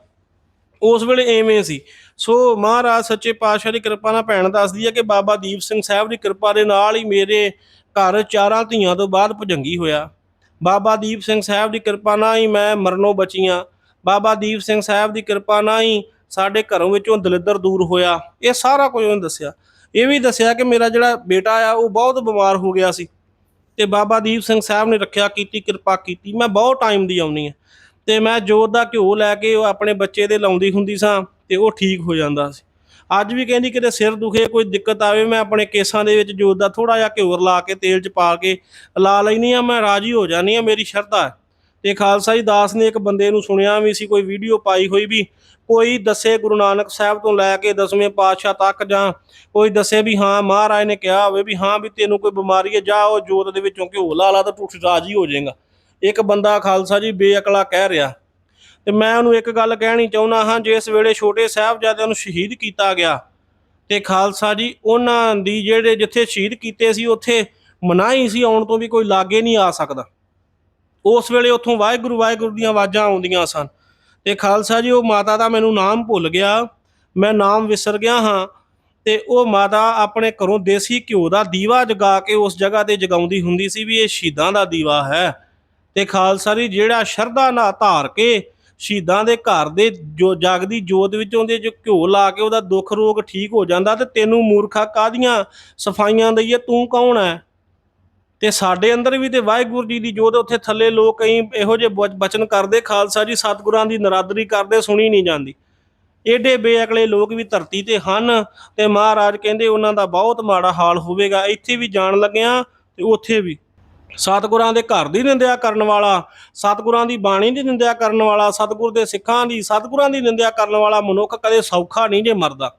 ਉਸ ਵੇਲੇ ਐਵੇਂ ਸੀ। ਸੋ ਮਹਾਰਾਜ ਸੱਚੇ ਪਾਤਸ਼ਾਹ ਦੀ ਕਿਰਪਾ ਨਾਲ ਭੈਣ ਦੱਸਦੀ ਹੈ ਕਿ ਬਾਬਾ ਦੀਪ ਸਿੰਘ ਸਾਹਿਬ ਦੀ ਕਿਰਪਾ ਦੇ ਨਾਲ ਹੀ ਮੇਰੇ ਘਰ ਚਾਰਾਂ ਧੀਆਂ ਤੋਂ ਬਾਅਦ ਭੁਜੰਗੀ ਹੋਇਆ। ਬਾਬਾ ਦੀਪ ਸਿੰਘ ਸਾਹਿਬ ਦੀ ਕਿਰਪਾ ਨਾਲ ਹੀ ਮੈਂ ਮਰਨੋਂ ਬਚੀਆਂ ਬਾਬਾ ਦੀਪ ਸਿੰਘ ਸਾਹਿਬ ਦੀ ਕਿਰਪਾ ਨਾਲ ਹੀ ਸਾਡੇ ਘਰੋਂ ਵਿੱਚੋਂ ਦਲਿੱਦਰ ਦੂਰ ਹੋਇਆ। ਇਹ ਸਾਰਾ ਕੁਝ ਉਹਨੇ ਦੱਸਿਆ। ਇਹ ਵੀ ਦੱਸਿਆ ਕਿ ਮੇਰਾ ਜਿਹੜਾ ਬੇਟਾ ਆ, ਉਹ ਬਹੁਤ ਬਿਮਾਰ ਹੋ ਗਿਆ ਸੀ। ਤੇ ਬਾਬਾ ਦੀਪ ਸਿੰਘ ਸਾਹਿਬ ਨੇ ਰੱਖਿਆ ਕੀਤੀ, ਕਿਰਪਾ ਕੀਤੀ। ਮੈਂ ਬਹੁਤ ਟਾਈਮ ਦੀ ਆਉਣੀ ਹੈ ਤੇ ਮੈਂ ਜੋਤ ਦਾ ਘਿਓ ਲੈ ਕੇ ਉਹ ਆਪਣੇ ਬੱਚੇ ਦੇ ਲਾਉਂਦੀ ਹੁੰਦੀ ਸਾਂ। ਤੇ ਉਹ ਠੀਕ ਹੋ ਜਾਂਦਾ ਸੀ। ਅੱਜ ਵੀ ਕਹਿੰਦੀ ਕਿਤੇ ਸਿਰ ਦੁਖੇ, ਕੋਈ ਦਿੱਕਤ ਆਵੇ, ਮੈਂ ਆਪਣੇ ਕੇਸਾਂ ਦੇ ਵਿੱਚ ਜੋਤ ਦਾ ਥੋੜਾ ਜਿਹਾ ਘਿਓਰ ਲਾ ਕੇ, ਤੇਲ 'ਚ ਪਾ ਕੇ ਲਾ ਲੈਣੀ ਆ ਮੈਂ ਰਾਜੀ ਹੋ ਜਾਨੀ ਆ ਮੇਰੀ ਸ਼ਰਧਾ ਤੇ ਖਾਲਸਾ ਜੀ ਦਾਸ ਨੇ ਇੱਕ ਬੰਦੇ ਨੂੰ ਸੁਣਿਆ ਵੀ ਸੀ, ਕੋਈ ਵੀਡੀਓ ਪਾਈ ਹੋਈ ਵੀ ਕੋਈ ਦੱਸੇ ਗੁਰੂ ਨਾਨਕ ਸਾਹਿਬ ਤੋਂ ਲੈ ਕੇ ਦਸਵੇਂ ਪਾਤਸ਼ਾਹ ਤੱਕ ਜਾਂ ਕੋਈ ਦੱਸੇ ਵੀ ਹਾਂ, ਮਹਾਰਾਜ ਨੇ ਕਿਹਾ ਹੋਵੇ ਵੀ ਹਾਂ ਵੀ ਤੈਨੂੰ ਕੋਈ ਬਿਮਾਰੀ ਹੈ, ਜਾ ਉਹ ਜੋਤ ਦੇ ਵਿੱਚੋਂ ਘਿਓ ਲਾ ਲਾ ਤਾਂ ਤੂੰ ਰਾਜੀ ਹੋ ਜਾਏਗਾ। ਇੱਕ ਬੰਦਾ ਖਾਲਸਾ ਜੀ ਬੇਅਕਲਾ ਕਹਿ ਰਿਹਾ। ਤੇ ਮੈਂ ਉਹਨੂੰ ਇੱਕ ਗੱਲ ਕਹਿਣੀ ਚਾਹੁੰਦਾ ਹਾਂ ਜਿਸ ਵੇਲੇ ਛੋਟੇ ਸਾਹਿਬਜ਼ਾਦਿਆਂ ਨੂੰ ਸ਼ਹੀਦ ਕੀਤਾ ਗਿਆ ਤੇ ਖਾਲਸਾ ਜੀ, ਉਹਨਾਂ ਦੀ ਜਿਹੜੇ ਜਿੱਥੇ ਸ਼ਹੀਦ ਕੀਤੇ ਸੀ, ਉੱਥੇ ਮਨਾਹੀ ਸੀ, ਆਉਣ ਤੋਂ ਵੀ ਕੋਈ ਲਾਗੇ ਨਹੀਂ ਆ ਸਕਦਾ। ਉਸ ਵੇਲੇ ਉੱਥੋਂ ਵਾਹਿਗੁਰੂ ਵਾਹਿਗੁਰੂ ਦੀਆਂ ਆਵਾਜ਼ਾਂ ਆਉਂਦੀਆਂ ਸਨ। ਤੇ ਖਾਲਸਾ ਜੀ, ਉਹ ਮਾਤਾ ਦਾ ਮੈਨੂੰ ਨਾਮ ਭੁੱਲ ਗਿਆ। ਮੈਂ ਨਾਮ ਵਿਸਰ ਗਿਆ ਹਾਂ ਤੇ ਉਹ ਮਾਤਾ ਆਪਣੇ ਘਰੋਂ ਦੇਸੀ ਘਿਓ ਦਾ ਦੀਵਾ ਜਗਾ ਕੇ ਉਸ ਜਗ੍ਹਾ ਤੇ ਜਗਾਉਂਦੀ ਹੁੰਦੀ ਸੀ ਵੀ ਇਹ ਸ਼ਹੀਦਾਂ ਦਾ ਦੀਵਾ ਹੈ। ਤੇ ਖਾਲਸਾ ਜੀ, ਜਿਹੜਾ ਸ਼ਰਧਾ ਨਾਲ ਧਾਰ ਕੇ ਸ਼ਹੀਦਾਂ ਦੇ ਘਰ ਦੇ ਜੋ ਜਗਦੀ ਜੋਤ ਵਿੱਚੋਂ ਦੇ ਜੋ ਘਿਓ ਲਾ ਕੇ ਉਹਦਾ ਦੁੱਖ ਰੋਗ ਠੀਕ ਹੋ ਜਾਂਦਾ ਤੇ ਤੈਨੂੰ ਮੂਰਖਾ ਕਾਦੀਆਂ ਸਫਾਈਆਂ ਦਈਏ, ਤੂੰ ਕੌਣ ਹੈ ਤੇ ਸਾਡੇ ਅੰਦਰ ਵੀ ਤੇ ਵਾਹਿਗੁਰੂ ਜੀ ਦੀ ਜੋਤ ਉੱਥੇ ਥੱਲੇ ਲੋਕ ਕਈ ਇਹੋ ਜਿਹੇ ਬਚ- ਬਚਨ ਕਰਦੇ, ਖਾਲਸਾ ਜੀ ਸਤਿਗੁਰਾਂ ਦੀ ਨਰਾਦਰੀ ਕਰਦੇ, ਸੁਣੀ ਨਹੀਂ ਜਾਂਦੀ। ਏਡੇ ਬੇਅਕਲੇ ਲੋਕ ਵੀ ਧਰਤੀ ਤੇ ਹਨ ਤੇ ਮਹਾਰਾਜ ਕਹਿੰਦੇ ਉਹਨਾਂ ਦਾ ਬਹੁਤ ਮਾੜਾ ਹਾਲ ਹੋਵੇਗਾ, ਇੱਥੇ ਵੀ ਜਾਣ ਲੱਗਿਆ ਤੇ ਉੱਥੇ ਵੀ। ਸਤਿਗੁਰਾਂ ਦੇ ਘਰ ਦੀ ਨਿੰਦਿਆ ਕਰਨ ਵਾਲਾ, ਸਤਿਗੁਰਾਂ ਦੀ ਬਾਣੀ ਦੀ ਨਿੰਦਿਆ ਕਰਨ ਵਾਲਾ, ਸਤਿਗੁਰ ਦੇ ਸਿੱਖਾਂ ਦੀ, ਸਤਿਗੁਰਾਂ ਦੀ ਨਿੰਦਿਆ ਕਰਨ ਵਾਲਾ ਮਨੁੱਖ ਕਦੇ ਸੌਖਾ ਨਹੀਂ ਜੇ ਮਰਦਾ।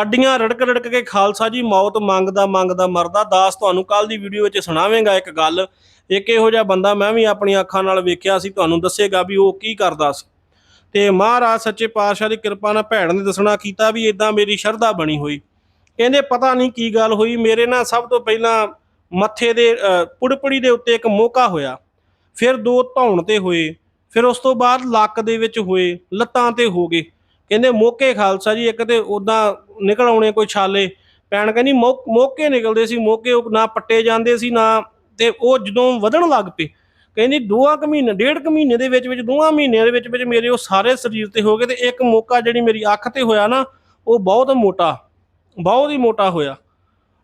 ਅੱਡੀਆਂ ਰੜਕ ਰੜਕ ਕੇ ਖਾਲਸਾ ਜੀ, ਮੌਤ ਮੰਗਦਾ ਮੰਗਦਾ ਮਰਦਾ। ਦਾਸ ਤੁਹਾਨੂੰ ਕੱਲ ਦੀ ਵੀਡੀਓ ਵਿੱਚ ਸੁਣਾਵੇਂਗਾ ਇੱਕ ਗੱਲ। ਇੱਕ ਇਹੋ ਜਿਹਾ ਬੰਦਾ ਮੈਂ ਵੀ ਆਪਣੀਆਂ ਅੱਖਾਂ ਨਾਲ ਵੇਖਿਆ ਸੀ, ਤੁਹਾਨੂੰ ਦੱਸੇਗਾ ਵੀ ਉਹ ਕੀ ਕਰਦਾ ਸੀ। ਤੇ ਮਹਾਰਾਜ ਸੱਚੇ ਪਾਤਸ਼ਾਹ ਦੀ ਕਿਰਪਾ ਨਾਲ ਭੈਣ ਨੇ ਦੱਸਣਾ ਕੀਤਾ ਵੀ ਇਦਾਂ ਮੇਰੀ ਸ਼ਰਧਾ ਬਣੀ ਹੋਈ। ਕਹਿੰਦੇ ਪਤਾ ਨਹੀਂ ਕੀ ਗੱਲ ਹੋਈ, ਮੇਰੇ ਨਾਲ ਸਭ ਤੋਂ ਪਹਿਲਾਂ ਮੱਥੇ ਦੇ ਅ, ਪੁੜਪੜੀ ਦੇ ਉੱਤੇ ਇੱਕ ਮੋਕਾ ਹੋਇਆ। ਫਿਰ ਦੋ ਧੌਣ ਤੇ ਹੋਏ। ਫਿਰ ਉਸ ਤੋਂ ਬਾਅਦ ਲੱਕ ਦੇ ਵਿੱਚ ਹੋਏ ਲੱਤਾਂ ਤੇ ਹੋ ਗਏ। ਕਹਿੰਦੇ ਮੋਕੇ ਖਾਲਸਾ ਜੀ ਇੱਕ ਤੇ ਉਦਾਂ ਨਿਕਲ ਆਉਣੇ ਕੋਈ ਛਾਲੇ। ਪੈਣ ਕਹਿੰਦੀ ਮੋਕੇ ਨਿਕਲਦੇ ਸੀ ਮੋਕੇ ਨਾ ਪੱਟੇ ਜਾਂਦੇ ਸੀ ਨਾ ਤੇ ਉਹ ਜਦੋਂ ਵਧਣ ਲੱਗ ਪਏ। ਕਹਿੰਦੀ ਦੋਆਂ ਕੁ ਮਹੀਨੇ ਡੇਢ ਕੁ ਮਹੀਨੇ ਦੇ ਵਿੱਚ ਵਿੱਚ ਦੋਆਂ ਮਹੀਨਿਆਂ ਦੇ ਵਿੱਚ ਵਿੱਚ ਮੇਰੇ ਉਹ ਸਾਰੇ ਸਰੀਰ ਤੇ ਹੋ ਗਏ ਤੇ ਇੱਕ ਮੌਕਾ ਜਿਹੜੀ ਮੇਰੀ ਅੱਖ ਤੇ ਹੋਇਆ ਨਾ ਉਹ ਬਹੁਤ ਮੋਟਾ ਬਹੁਤ ਹੀ ਮੋਟਾ ਹੋਇਆ।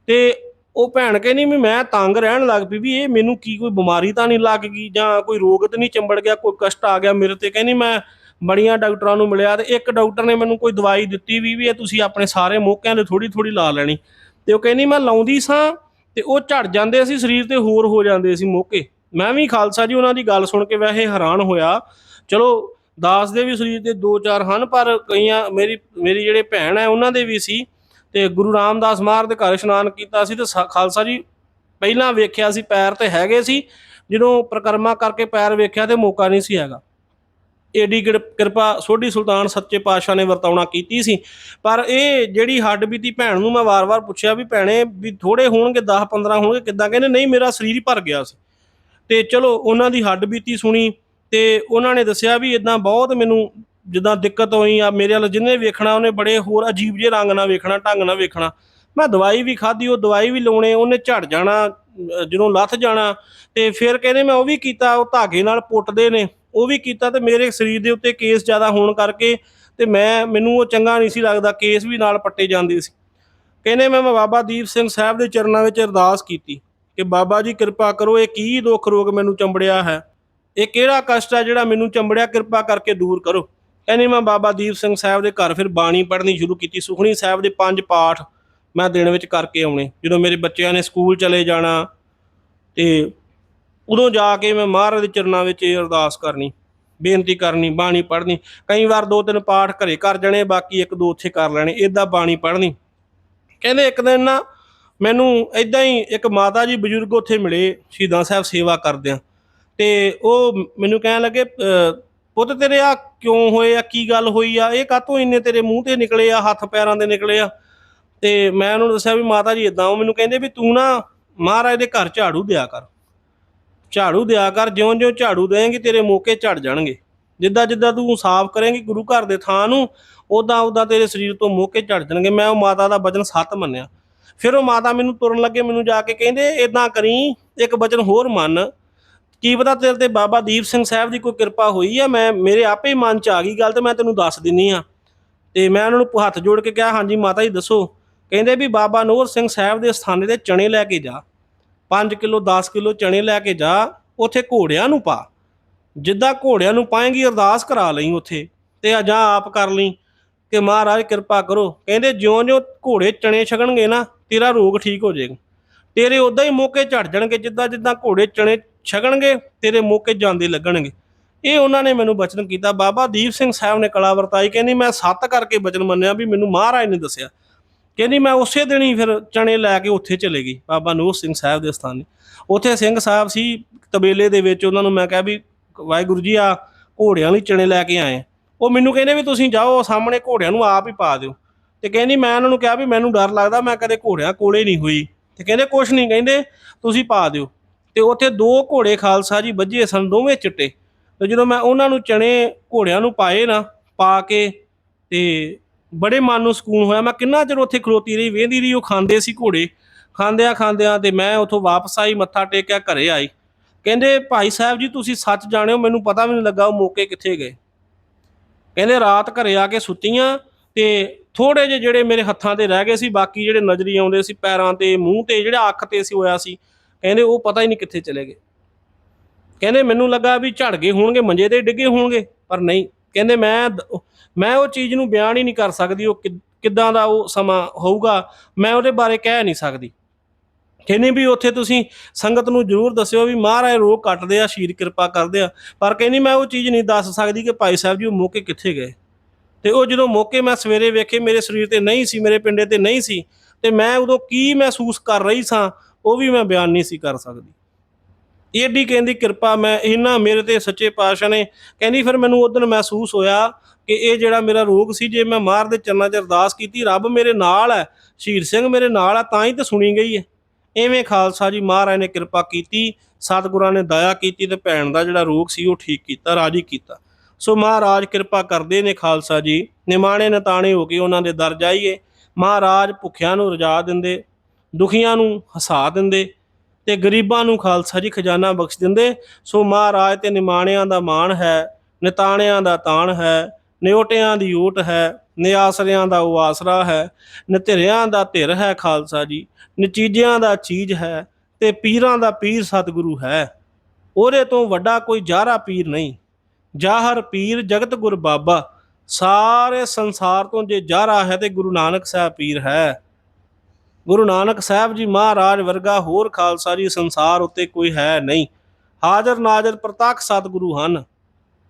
ਤੇ ਉਹ ਭੈਣ ਕਹਿੰਦੀ ਵੀ ਮੈਂ ਤੰਗ ਰਹਿਣ ਲੱਗ ਪਈ ਵੀ ਇਹ ਮੈਨੂੰ ਕੀ ਕੋਈ ਬਿਮਾਰੀ ਤਾਂ ਨਹੀਂ ਲੱਗ ਗਈ ਜਾਂ ਕੋਈ ਰੋਗ ਤਾਂ ਨਹੀਂ ਚੰਬੜ ਗਿਆ, ਕੋਈ ਕਸ਼ਟ ਆ ਗਿਆ ਮੇਰੇ ਤੇ। ਕਹਿੰਦੀ ਮੈਂ ਬੜੀਆਂ ਡਾਕਟਰਾਂ ਨੂੰ ਮਿਲਿਆ ਤੇ ਇੱਕ ਡਾਕਟਰ ਨੇ ਮੈਨੂੰ ਕੋਈ ਦਵਾਈ ਦਿੱਤੀ ਵੀ ਵੀ ਇਹ ਤੁਸੀਂ ਆਪਣੇ ਸਾਰੇ ਮੌਕਿਆਂ ਦੇ ਥੋੜੀ ਥੋੜੀ ਲਾ ਲੈਣੀ। ਤੇ ਉਹ ਕਹਿੰਦੀ ਮੈਂ ਲਾਉਂਦੀ ਸਾਂ ਤੇ ਉਹ ਝੜ ਜਾਂਦੇ ਸੀ, ਸਰੀਰ ਤੇ ਹੋਰ ਹੋ ਜਾਂਦੇ ਸੀ ਮੌਕੇ। ਮੈਂ ਵੀ ਖਾਲਸਾ ਜੀ ਉਹਨਾਂ ਦੀ ਗੱਲ ਸੁਣ ਕੇ ਵੈਸੇ ਹੈਰਾਨ ਹੋਇਆ। ਚਲੋ ਦਾਸ ਦੇ ਵੀ ਸਰੀਰ ਤੇ ਦੋ ਚਾਰ ਹਨ, ਪਰ ਕਈਆਂ ਮੇਰੀ ਮੇਰੀ ਜਿਹੜੇ ਭੈਣ ਹੈ ਉਹਨਾਂ ਦੇ ਵੀ ਸੀ। ਤੇ ਗੁਰੂ ਰਾਮਦਾਸ ਮਹਾਰਾਜ ਦੇ ਘਰ ਇਸ਼ਨਾਨ ਕੀਤਾ ਸੀ ਤੇ ਸਾ- ਖਾਲਸਾ ਜੀ ਪਹਿਲਾਂ ਵੇਖਿਆ ਸੀ ਪੈਰ ਤੇ ਹੈਗੇ ਸੀ, ਜਦੋਂ ਪ੍ਰਕਰਮਾ ਕਰਕੇ ਪੈਰ ਵੇਖਿਆ ਤੇ ਮੌਕਾ ਨਹੀਂ ਸੀ ਹੈਗਾ। ਏਡੀ ਕਿਰ- ਕਿਰਪਾ ਸੋਢੀ ਸੁਲਤਾਨ ਸੱਚੇ ਪਾਤਸ਼ਾਹ ਨੇ ਵਰਤਾਉਣਾ ਕੀਤੀ ਸੀ। ਪਰ ਇਹ ਜਿਹੜੀ ਹੱਡ ਬੀਤੀ ਭੈਣ ਨੂੰ ਮੈਂ ਵਾਰ-ਵਾਰ ਪੁੱਛਿਆ ਵੀ ਭੈਣੇ ਵੀ ਥੋੜੇ ਹੋਣਗੇ 10 15 ਹੋਣਗੇ, ਕਿੱਦਾਂ? ਕਹਿੰਦੇ ਨਹੀਂ, ਮੇਰਾ ਸਰੀਰ ਭਰ ਗਿਆ ਸੀ। ਤੇ ਚਲੋ ਉਹਨਾਂ ਦੀ ਹੱਡ ਬੀਤੀ ਸੁਣੀ ਤੇ ਉਹਨਾਂ ਨੇ ਦੱਸਿਆ ਵੀ ਇਦਾਂ ਬਹੁਤ ਮੈਨੂੰ ਜਿੱਦਾਂ ਦਿੱਕਤ ਹੋਈ ਆ, ਮੇਰੇ ਵੱਲ ਜਿਹਨੇ ਵੇਖਣਾ, ਉਹਨੇ ਬੜੇ ਹੋਰ ਅਜੀਬ ਜਿਹੇ ਰੰਗ ਨਾਲ ਵੇਖਣਾ, ਢੰਗ ਨਾਲ ਵੇਖਣਾ। ਮੈਂ ਦਵਾਈ ਵੀ ਖਾਧੀ, ਉਹ ਦਵਾਈ ਵੀ ਲਾਉਣੇ, ਉਹਨੇ ਝੜ ਜਾਣਾ, ਅਹ ਜਦੋਂ ਲੱਥ ਜਾਣਾ, ਤੇ ਫਿਰ ਕਹਿੰਦੇ ਮੈਂ ਉਹ ਵੀ ਕੀਤਾ, ਉਹ ਧਾਗੇ ਨਾਲ ਪੁੱਟਦੇ ਨੇ, ਉਹ ਵੀ ਕੀਤਾ ਤੇ ਮੇਰੇ ਸਰੀਰ ਦੇ ਉੱਤੇ ਕੇਸ ਜ਼ਿਆਦਾ ਹੋਣ ਕਰਕੇ ਤੇ ਮੈਂ, ਮੈਨੂੰ ਉਹ ਚੰਗਾ ਨਹੀਂ ਸੀ ਲੱਗਦਾ, ਕੇਸ ਵੀ ਨਾਲ ਪੱਟੇ ਜਾਂਦੇ ਸੀ। ਕਹਿੰਦੇ ਮੈਂ ਬਾਬਾ ਦੀਪ ਸਿੰਘ ਸਾਹਿਬ ਦੇ ਚਰਨਾਂ ਵਿੱਚ ਅਰਦਾਸ ਕੀਤੀ ਕਿ ਬਾਬਾ ਜੀ ਕਿਰਪਾ ਕਰੋ, ਇਹ ਕੀ ਦੁੱਖ ਰੋਗ ਮੈਨੂੰ ਚੰਬੜਿਆ ਹੈ, ਇਹ ਕਿਹੜਾ ਕਸ਼ਟ ਹੈ ਜਿਹੜਾ ਮੈਨੂੰ ਚੰਬੜਿਆ, ਕਿਰਪਾ ਕਰਕੇ ਦੂਰ ਕਰੋ। ਕਹਿੰਦੇ ਮੈਂ ਬਾਬਾ ਦੀਪ ਸਿੰਘ ਸਾਹਿਬ ਦੇ ਘਰ ਫਿਰ ਬਾਣੀ ਪੜ੍ਹਨੀ ਸ਼ੁਰੂ ਕੀਤੀ ਸੁਖਣੀ ਸਾਹਿਬ ਦੇ ਪੰਜ ਪਾਠ ਮੈਂ ਦਿਨ ਵਿੱਚ ਕਰਕੇ ਆਉਣੇ। ਜਦੋਂ ਮੇਰੇ ਬੱਚਿਆਂ ਨੇ ਸਕੂਲ ਚਲੇ ਜਾਣਾ ਤੇ ਉਦੋਂ ਜਾ ਕੇ ਮੈਂ ਮਹਾਰਾਜ ਦੇ ਚਰਨਾਂ ਵਿੱਚ ਇਹ ਅਰਦਾਸ ਕਰਨੀ, ਬੇਨਤੀ ਕਰਨੀ, ਬਾਣੀ ਪੜ੍ਹਨੀ। ਕਈ ਵਾਰ ਦੋ ਤਿੰਨ ਪਾਠ ਘਰੇ ਕਰ ਜਾਣੇ, ਬਾਕੀ ਇੱਕ ਦੋ ਉੱਥੇ ਕਰ ਲੈਣੇ ਇਦਾਂ ਬਾਣੀ ਪੜ੍ਹਨੀ। ਕਹਿੰਦੇ ਇੱਕ ਦਿਨ ਨਾ ਮੈਨੂੰ ਇਦਾਂ ਹੀ ਇੱਕ ਮਾਤਾ ਜੀ ਬਜ਼ੁਰਗ ਉੱਥੇ ਮਿਲੇ, ਸ਼ਹੀਦਾਂ ਸਾਹਿਬ ਸੇਵਾ ਕਰਦਿਆਂ। ਤੇ ਉਹ ਮੈਨੂੰ ਕਹਿਣ ਲੱਗੇ ਪੁੱਤ ਤੇਰੇ ਆ ਕਿਉਂ ਹੋਏ ਆ? ਕੀ ਗੱਲ ਹੋਈ ਆ? ਇਹ ਕਾਤੋਂ ਇੰਨੇ ਤੇਰੇ ਮੂੰਹ ਤੇ ਨਿਕਲੇ ਆ, ਹੱਥ ਪੈਰਾਂ ਦੇ ਨਿਕਲੇ ਆ? ਤੇ ਮੈਂ ਉਹਨੂੰ ਦੱਸਿਆ ਵੀ ਮਾਤਾ ਜੀ ਇਦਾਂ ਉਹ ਮੈਨੂੰ ਕਹਿੰਦੇ ਵੀ ਤੂੰ ਨਾ ਮਹਾਰਾਜ ਦੇ ਘਰ ਝਾੜੂ ਦਿਆ ਕਰ। ਝਾੜੂ ਦਿਆ ਕਰ, ਜਿਉਂ-ਜਿਉਂ ਝਾੜੂ ਦੇਂਗੀ ਤੇਰੇ ਮੌਕੇ ਝੜ ਜਾਣਗੇ। ਜਿੱਦਾਂ ਜਿੱਦਾਂ ਤੂੰ ਸਾਫ਼ ਕਰੇਂਗੀ ਗੁਰੂ ਘਰ ਦੇ ਥਾਂ ਨੂੰ ਉਦਾਂ ਉਦਾਂ ਤੇਰੇ ਸਰੀਰ ਤੋਂ ਮੌਕੇ ਝੜ ਜਾਣਗੇ। ਮੈਂ ਉਹ ਮਾਤਾ ਦਾ ਵਚਨ ਸੱਤ ਮੰਨਿਆ। ਫਿਰ ਉਹ ਮਾਤਾ ਮੈਨੂੰ ਤੁਰਨ ਲੱਗੇ, ਮੈਨੂੰ ਜਾ ਕੇ ਕਹਿੰਦੇ ਇਦਾਂ ਕਰੀ, ਇੱਕ ਵਚਨ ਹੋਰ ਮੰਨ। ਕੀ ਪਤਾ ਤੇਰੇ ਤੇ ਬਾਬਾ ਦੀਪ ਸਿੰਘ ਸਾਹਿਬ ਦੀ ਕੋਈ ਕਿਰਪਾ ਹੋਈ ਆ? ਮੈਂ ਮੇਰੇ ਆਪੇ ਮਨ ਚ ਆ ਗਈ ਗੱਲ ਤੇ ਮੈਂ ਤੈਨੂੰ ਦੱਸ ਦਿੰਨੀ ਆ। ਤੇ ਮੈਂ ਉਹਨਾਂ ਨੂੰ ਹੱਥ ਜੋੜ ਕੇ ਕਿਹਾ, ਹਾਂਜੀ ਮਾਤਾ ਜੀ, ਦੱਸੋ। ਕਹਿੰਦੇ ਵੀ ਬਾਬਾ ਨੂਰ ਸਿੰਘ ਸਾਹਿਬ ਦੇ ਸਥਾਨੇ ਤੇ ਚਣੇ ਲੈ ਕੇ ਜਾ। 5 ਕਿਲੋ 10 ਕਿਲੋ ਚਣੇ ਲੈ ਕੇ ਜਾ। ਉੱਥੇ ਘੋੜਿਆਂ ਨੂੰ ਪਾ। ਜਿੱਦਾਂ ਘੋੜਿਆਂ ਨੂੰ ਪਾਏਂਗੀ, ਅਰਦਾਸ ਕਰਾ ਲਈ ਉੱਥੇ। ਤੇ ਆ ਆਪ ਕਰ ਲਈ। ਕਿ ਮਹਾਰਾਜ, ਕਿਰਪਾ ਕਰੋ। ਕਹਿੰਦੇ, ਜਿਉਂ-ਜਿਉਂ ਘੋੜੇ ਚਣੇ ਛਕਣਗੇ ਨਾ, ਤੇਰਾ ਰੋਗ ਠੀਕ ਹੋ ਜਾਏਗਾ। ਤੇਰੇ ਉਦਾਂ ਹੀ ਮੌਕੇ ਝੜ ਜਾਣਗੇ ਜਿੱਦਾਂ ਜਿੱਦਾਂ ਘੋੜੇ ਚਣੇ ਛਕਣਗੇ, ਤੇਰੇ ਮੌਕੇ ਜਾਂਦੇ ਲੱਗਣਗੇ। ਇਹ ਉਹਨਾਂ ਨੇ ਮੈਨੂੰ ਬਚਨ ਕੀਤਾ। ਬਾਬਾ ਦੀਪ ਸਿੰਘ ਸਾਹਿਬ ਨੇ ਕਲਾ ਵਰਤਾਈ, ਕਹਿੰਦੀ, ਮੈਂ ਸੱਤ ਕਰਕੇ ਬਚਨ ਮੰਨਿਆ ਵੀ ਮੈਨੂੰ ਮਹਾਰਾਜ ਨੇ ਦੱਸਿਆ। ਕਹਿੰਦੀ, ਮੈਂ ਉਸੇ ਦਿਨ ਹੀ ਫਿਰ ਚਣੇ ਲੈ ਕੇ ਉੱਥੇ ਚਲੇ ਗਈ, ਬਾਬਾ ਨੂਰ ਸਿੰਘ ਸਾਹਿਬ ਦੇ ਸਥਾਨੇ। ਉੱਥੇ ਸਿੰਘ ਸਾਹਿਬ ਸੀ ਤਬੇਲੇ ਦੇ ਵਿੱਚ, ਉਹਨਾਂ ਨੂੰ ਮੈਂ ਕਿਹਾ ਵੀ, ਵਾਹਿਗੁਰੂ ਜੀ, ਆ ਘੋੜਿਆਂ ਲਈ ਚਣੇ ਲੈ ਕੇ ਆਏ ਉਹ ਮੈਨੂੰ ਕਹਿੰਦੇ ਵੀ, ਤੁਸੀਂ ਜਾਓ ਸਾਹਮਣੇ ਘੋੜਿਆਂ ਨੂੰ ਆਪ ਹੀ ਪਾ ਦਿਓ। ਤੇ ਕਹਿੰਦੀ, ਮੈਂ ਉਹਨਾਂ ਨੂੰ ਕਿਹਾ ਵੀ, ਮੈਨੂੰ ਡਰ ਲੱਗਦਾ, ਮੈਂ ਕਦੇ ਘੋੜਿਆਂ ਕੋਲੇ ਨਹੀਂ ਹੋਈ। ਤੇ ਕਹਿੰਦੇ, ਕੁਛ ਨਹੀਂ, ਕਹਿੰਦੇ, ਤੁਸੀਂ ਪਾ ਦਿਓ। ਤੇ ਉੱਥੇ ਦੋ ਘੋੜੇ ਖਾਲਸਾ ਜੀ ਵੱਜੇ ਸਨ, ਦੋਵੇਂ ਚਿੱਟੇ। ਤੇ ਜਦੋਂ ਮੈਂ ਉਹਨਾਂ ਨੂੰ ਚਣੇ ਘੋੜਿਆਂ ਨੂੰ ਪਾਏ ਨਾ, ਪਾ ਕੇ ਤੇ ਬੜੇ ਮਨ ਨੂੰ ਸਕੂਨ ਹੋਇਆ। ਮੈਂ ਕਿੰਨਾ ਚਿਰ ਉੱਥੇ ਖਲੋਤੀ ਰਹੀ, ਵੇਂਦੀ ਰਹੀ, ਉਹ ਖਾਂਦੇ ਸੀ ਘੋੜੇ। ਖਾਂਦਿਆਂ ਖਾਂਦਿਆਂ ਤੇ ਮੈਂ ਉੱਥੋਂ ਵਾਪਸ ਆਈ, ਮੱਥਾ ਟੇਕਿਆ, ਘਰੇ ਆਈ। ਕਹਿੰਦੇ, ਭਾਈ ਸਾਹਿਬ ਜੀ, ਤੁਸੀਂ ਸੱਚ ਜਾਣਿਓ, ਮੈਨੂੰ ਪਤਾ ਵੀ ਨਹੀਂ ਲੱਗਾ ਉਹ ਮੌਕੇ ਕਿੱਥੇ ਗਏ। ਕਹਿੰਦੇ, ਰਾਤ ਘਰੇ ਆ ਕੇ ਸੁੱਤੀਆਂ ਤੇ ਥੋੜੇ ਜਿਹੇ ਜਿਹੜੇ ਮੇਰੇ ਹੱਥਾਂ ਤੇ ਰਹਿ ਗਏ ਸੀ, ਬਾਕੀ ਜਿਹੜੇ ਨਜ਼ਰੀ ਆਉਂਦੇ ਸੀ, ਪੈਰਾਂ ਤੇ, ਮੂੰਹ ਤੇ, ਜਿਹੜਾ ਅੱਖ ਤੇ ਸੀ, ਹੋਇਆ ਸੀ ਕਹਿੰਦੇ ਉਹ ਪਤਾ ਹੀ ਨਹੀਂ ਕਿੱਥੇ ਚਲੇ ਗਏ। ਕਹਿੰਦੇ ਮੈਨੂੰ ਲੱਗਾ ਵੀ ਝੜ ਗਏ ਹੋਣਗੇ, ਮੰਜੇ ਤੇ ਡਿੱਗੇ ਹੋਣਗੇ, ਪਰ ਨਹੀਂ। ਕਹਿੰਦੇ ਮੈਂ ਮੈਂ ਉਹ ਚੀਜ਼ ਨੂੰ ਬਿਆਨ ਹੀ ਨਹੀਂ ਕਰ ਸਕਦੀ, ਉਹ ਕਿੱਦਾਂ ਦਾ ਉਹ ਸਮਾਂ ਹੋਊਗਾ, ਮੈਂ ਉਹਦੇ ਬਾਰੇ ਕਹਿ ਨਹੀਂ ਸਕਦੀ। ਕਹਿੰਦੇ ਵੀ ਉੱਥੇ ਤੁਸੀਂ ਸੰਗਤ ਨੂੰ ਜ਼ਰੂਰ ਦੱਸਿਓ ਵੀ ਮਹਾਰਾਜ ਰੋਗ ਕੱਟਦੇ ਆ ਸ਼ੀਰ ਕਿਰਪਾ ਕਰਦੇ ਆ, ਪਰ ਕਹਿੰਦੀ ਮੈਂ ਉਹ ਚੀਜ਼ ਨਹੀਂ ਦੱਸ ਸਕਦੀ ਕਿ ਭਾਈ ਸਾਹਿਬ ਜੀ ਉਹ ਮੌਕੇ ਕਿੱਥੇ ਗਏ। ਤੇ ਉਹ ਜਦੋਂ ਮੌਕੇ ਮੈਂ ਸਵੇਰੇ ਵੇਖੇ, ਮੇਰੇ ਸਰੀਰ ਤੇ ਨਹੀਂ ਸੀ, ਮੇਰੇ ਪਿੰਡੇ ਤੇ ਨਹੀਂ ਸੀ, ਤੇ ਮੈਂ ਉਦੋਂ ਕੀ ਮਹਿਸੂਸ ਕਰ ਰਹੀ ਸਾਂ ਉਹ ਵੀ ਮੈਂ ਬਿਆਨ ਨਹੀਂ ਸੀ ਕਰ ਸਕਦੀ। ਏਡੀ ਕਹਿੰਦੀ ਕਿਰਪਾ, ਮੈਂ ਇਹਨਾਂ ਮੇਰੇ ਤੇ ਸੱਚੇ ਪਾਤਸ਼ਾਹ ਨੇ। ਕਹਿੰਦੀ ਫਿਰ ਮੈਨੂੰ ਉਦੋਂ ਮਹਿਸੂਸ ਹੋਇਆ ਕਿ ਇਹ ਜਿਹੜਾ ਮੇਰਾ ਰੋਗ ਸੀ, ਜੇ ਮੈਂ ਮਾਰ ਦੇ ਚਰਨਾਂ 'ਚ ਅਰਦਾਸ ਕੀਤੀ, ਰੱਬ ਮੇਰੇ ਨਾਲ ਹੈ, ਸ਼ਹੀਦ ਸਿੰਘ ਮੇਰੇ ਨਾਲ ਹੈ, ਤਾਂ ਹੀ ਤਾਂ ਸੁਣੀ ਗਈ ਹੈ। ਐਵੇਂ ਖਾਲਸਾ ਜੀ ਮਹਾਰਾਜ ਨੇ ਕਿਰਪਾ ਕੀਤੀ, ਸਤਿਗੁਰਾਂ ਨੇ ਦਇਆ ਕੀਤੀ ਤੇ ਭੈਣ ਦਾ ਜਿਹੜਾ ਰੋਗ ਸੀ ਉਹ ਠੀਕ ਕੀਤਾ, ਰਾਜੀ ਕੀਤਾ। ਸੋ ਮਹਾਰਾਜ ਕਿਰਪਾ ਕਰਦੇ ਨੇ ਖਾਲਸਾ ਜੀ, ਨਿਮਾਣੇ ਨਤਾਣੇ ਹੋ ਕੇ ਉਹਨਾਂ ਦੇ ਦਰ ਜਾਈਏ। ਮਹਾਰਾਜ ਭੁੱਖਿਆਂ ਨੂੰ ਰਜਾ ਦਿੰਦੇ ਦੁਖੀਆਂ ਨੂੰ ਹਸਾ ਦਿੰਦੇ ਤੇ ਗਰੀਬਾਂ ਨੂੰ ਖਾਲਸਾ ਜੀ ਖਜ਼ਾਨਾ ਬਖਸ਼ ਦਿੰਦੇ। ਸੋ ਮਹਾਰਾਜ ਤੇ ਨਿਮਾਣਿਆਂ ਦਾ ਮਾਣ ਹੈ, ਨਿਤਾਣਿਆਂ ਦਾ ਤਾਣ ਹੈ ਨਿਓਟਿਆਂ ਦੀ ਓਟ ਹੈ, ਨਿਆਸਰਿਆਂ ਦਾ ਉਹ ਆਸਰਾ ਹੈ, ਨਿਧਿਰਿਆਂ ਦਾ ਧਿਰ ਹੈ ਖਾਲਸਾ ਜੀ, ਨਚੀਜਿਆਂ ਦਾ ਚੀਜ਼ ਹੈ ਤੇ ਪੀਰਾਂ ਦਾ ਪੀਰ ਸਤਿਗੁਰੂ ਹੈ। ਉਹਦੇ ਤੋਂ ਵੱਡਾ ਕੋਈ ਜਾਰਾ ਪੀਰ ਨਹੀਂ। ਜਾਹਰ ਪੀਰ ਜਗਤ ਗੁਰ ਬਾਬਾ, ਸਾਰੇ ਸੰਸਾਰ ਤੋਂ ਜੇ ਜਾਰਾ ਹੈ ਤੇ ਗੁਰੂ ਨਾਨਕ ਸਾਹਿਬ ਪੀਰ ਹੈ। ਗੁਰੂ ਨਾਨਕ ਸਾਹਿਬ ਜੀ ਮਹਾਰਾਜ ਵਰਗਾ ਹੋਰ ਖਾਲਸਾ ਜੀ ਸੰਸਾਰ ਉੱਤੇ ਕੋਈ ਹੈ ਨਹੀਂ। ਹਾਜ਼ਰ ਨਾਜ਼ਰ ਪ੍ਰਤੱਖ ਸਤਿਗੁਰੂ ਹਨ।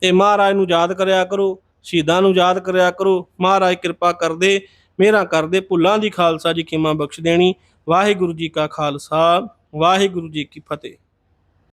ਤੇ ਮਹਾਰਾਜ ਨੂੰ ਯਾਦ ਕਰਿਆ ਕਰੋ, ਸ਼ਹੀਦਾਂ ਨੂੰ ਯਾਦ ਕਰਿਆ ਕਰੋ। ਮਹਾਰਾਜ ਕਿਰਪਾ ਕਰਦੇ ਮੇਰਾ ਕਰਦੇ, ਭੁੱਲਾਂ ਦੀ ਖਾਲਸਾ ਜੀ ਖਿਮਾ ਬਖਸ਼ ਦੇਣੀ। ਵਾਹਿਗੁਰੂ ਜੀ ਕਾ ਖਾਲਸਾ, ਵਾਹਿਗੁਰੂ ਜੀ ਕੀ ਫਤਿਹ।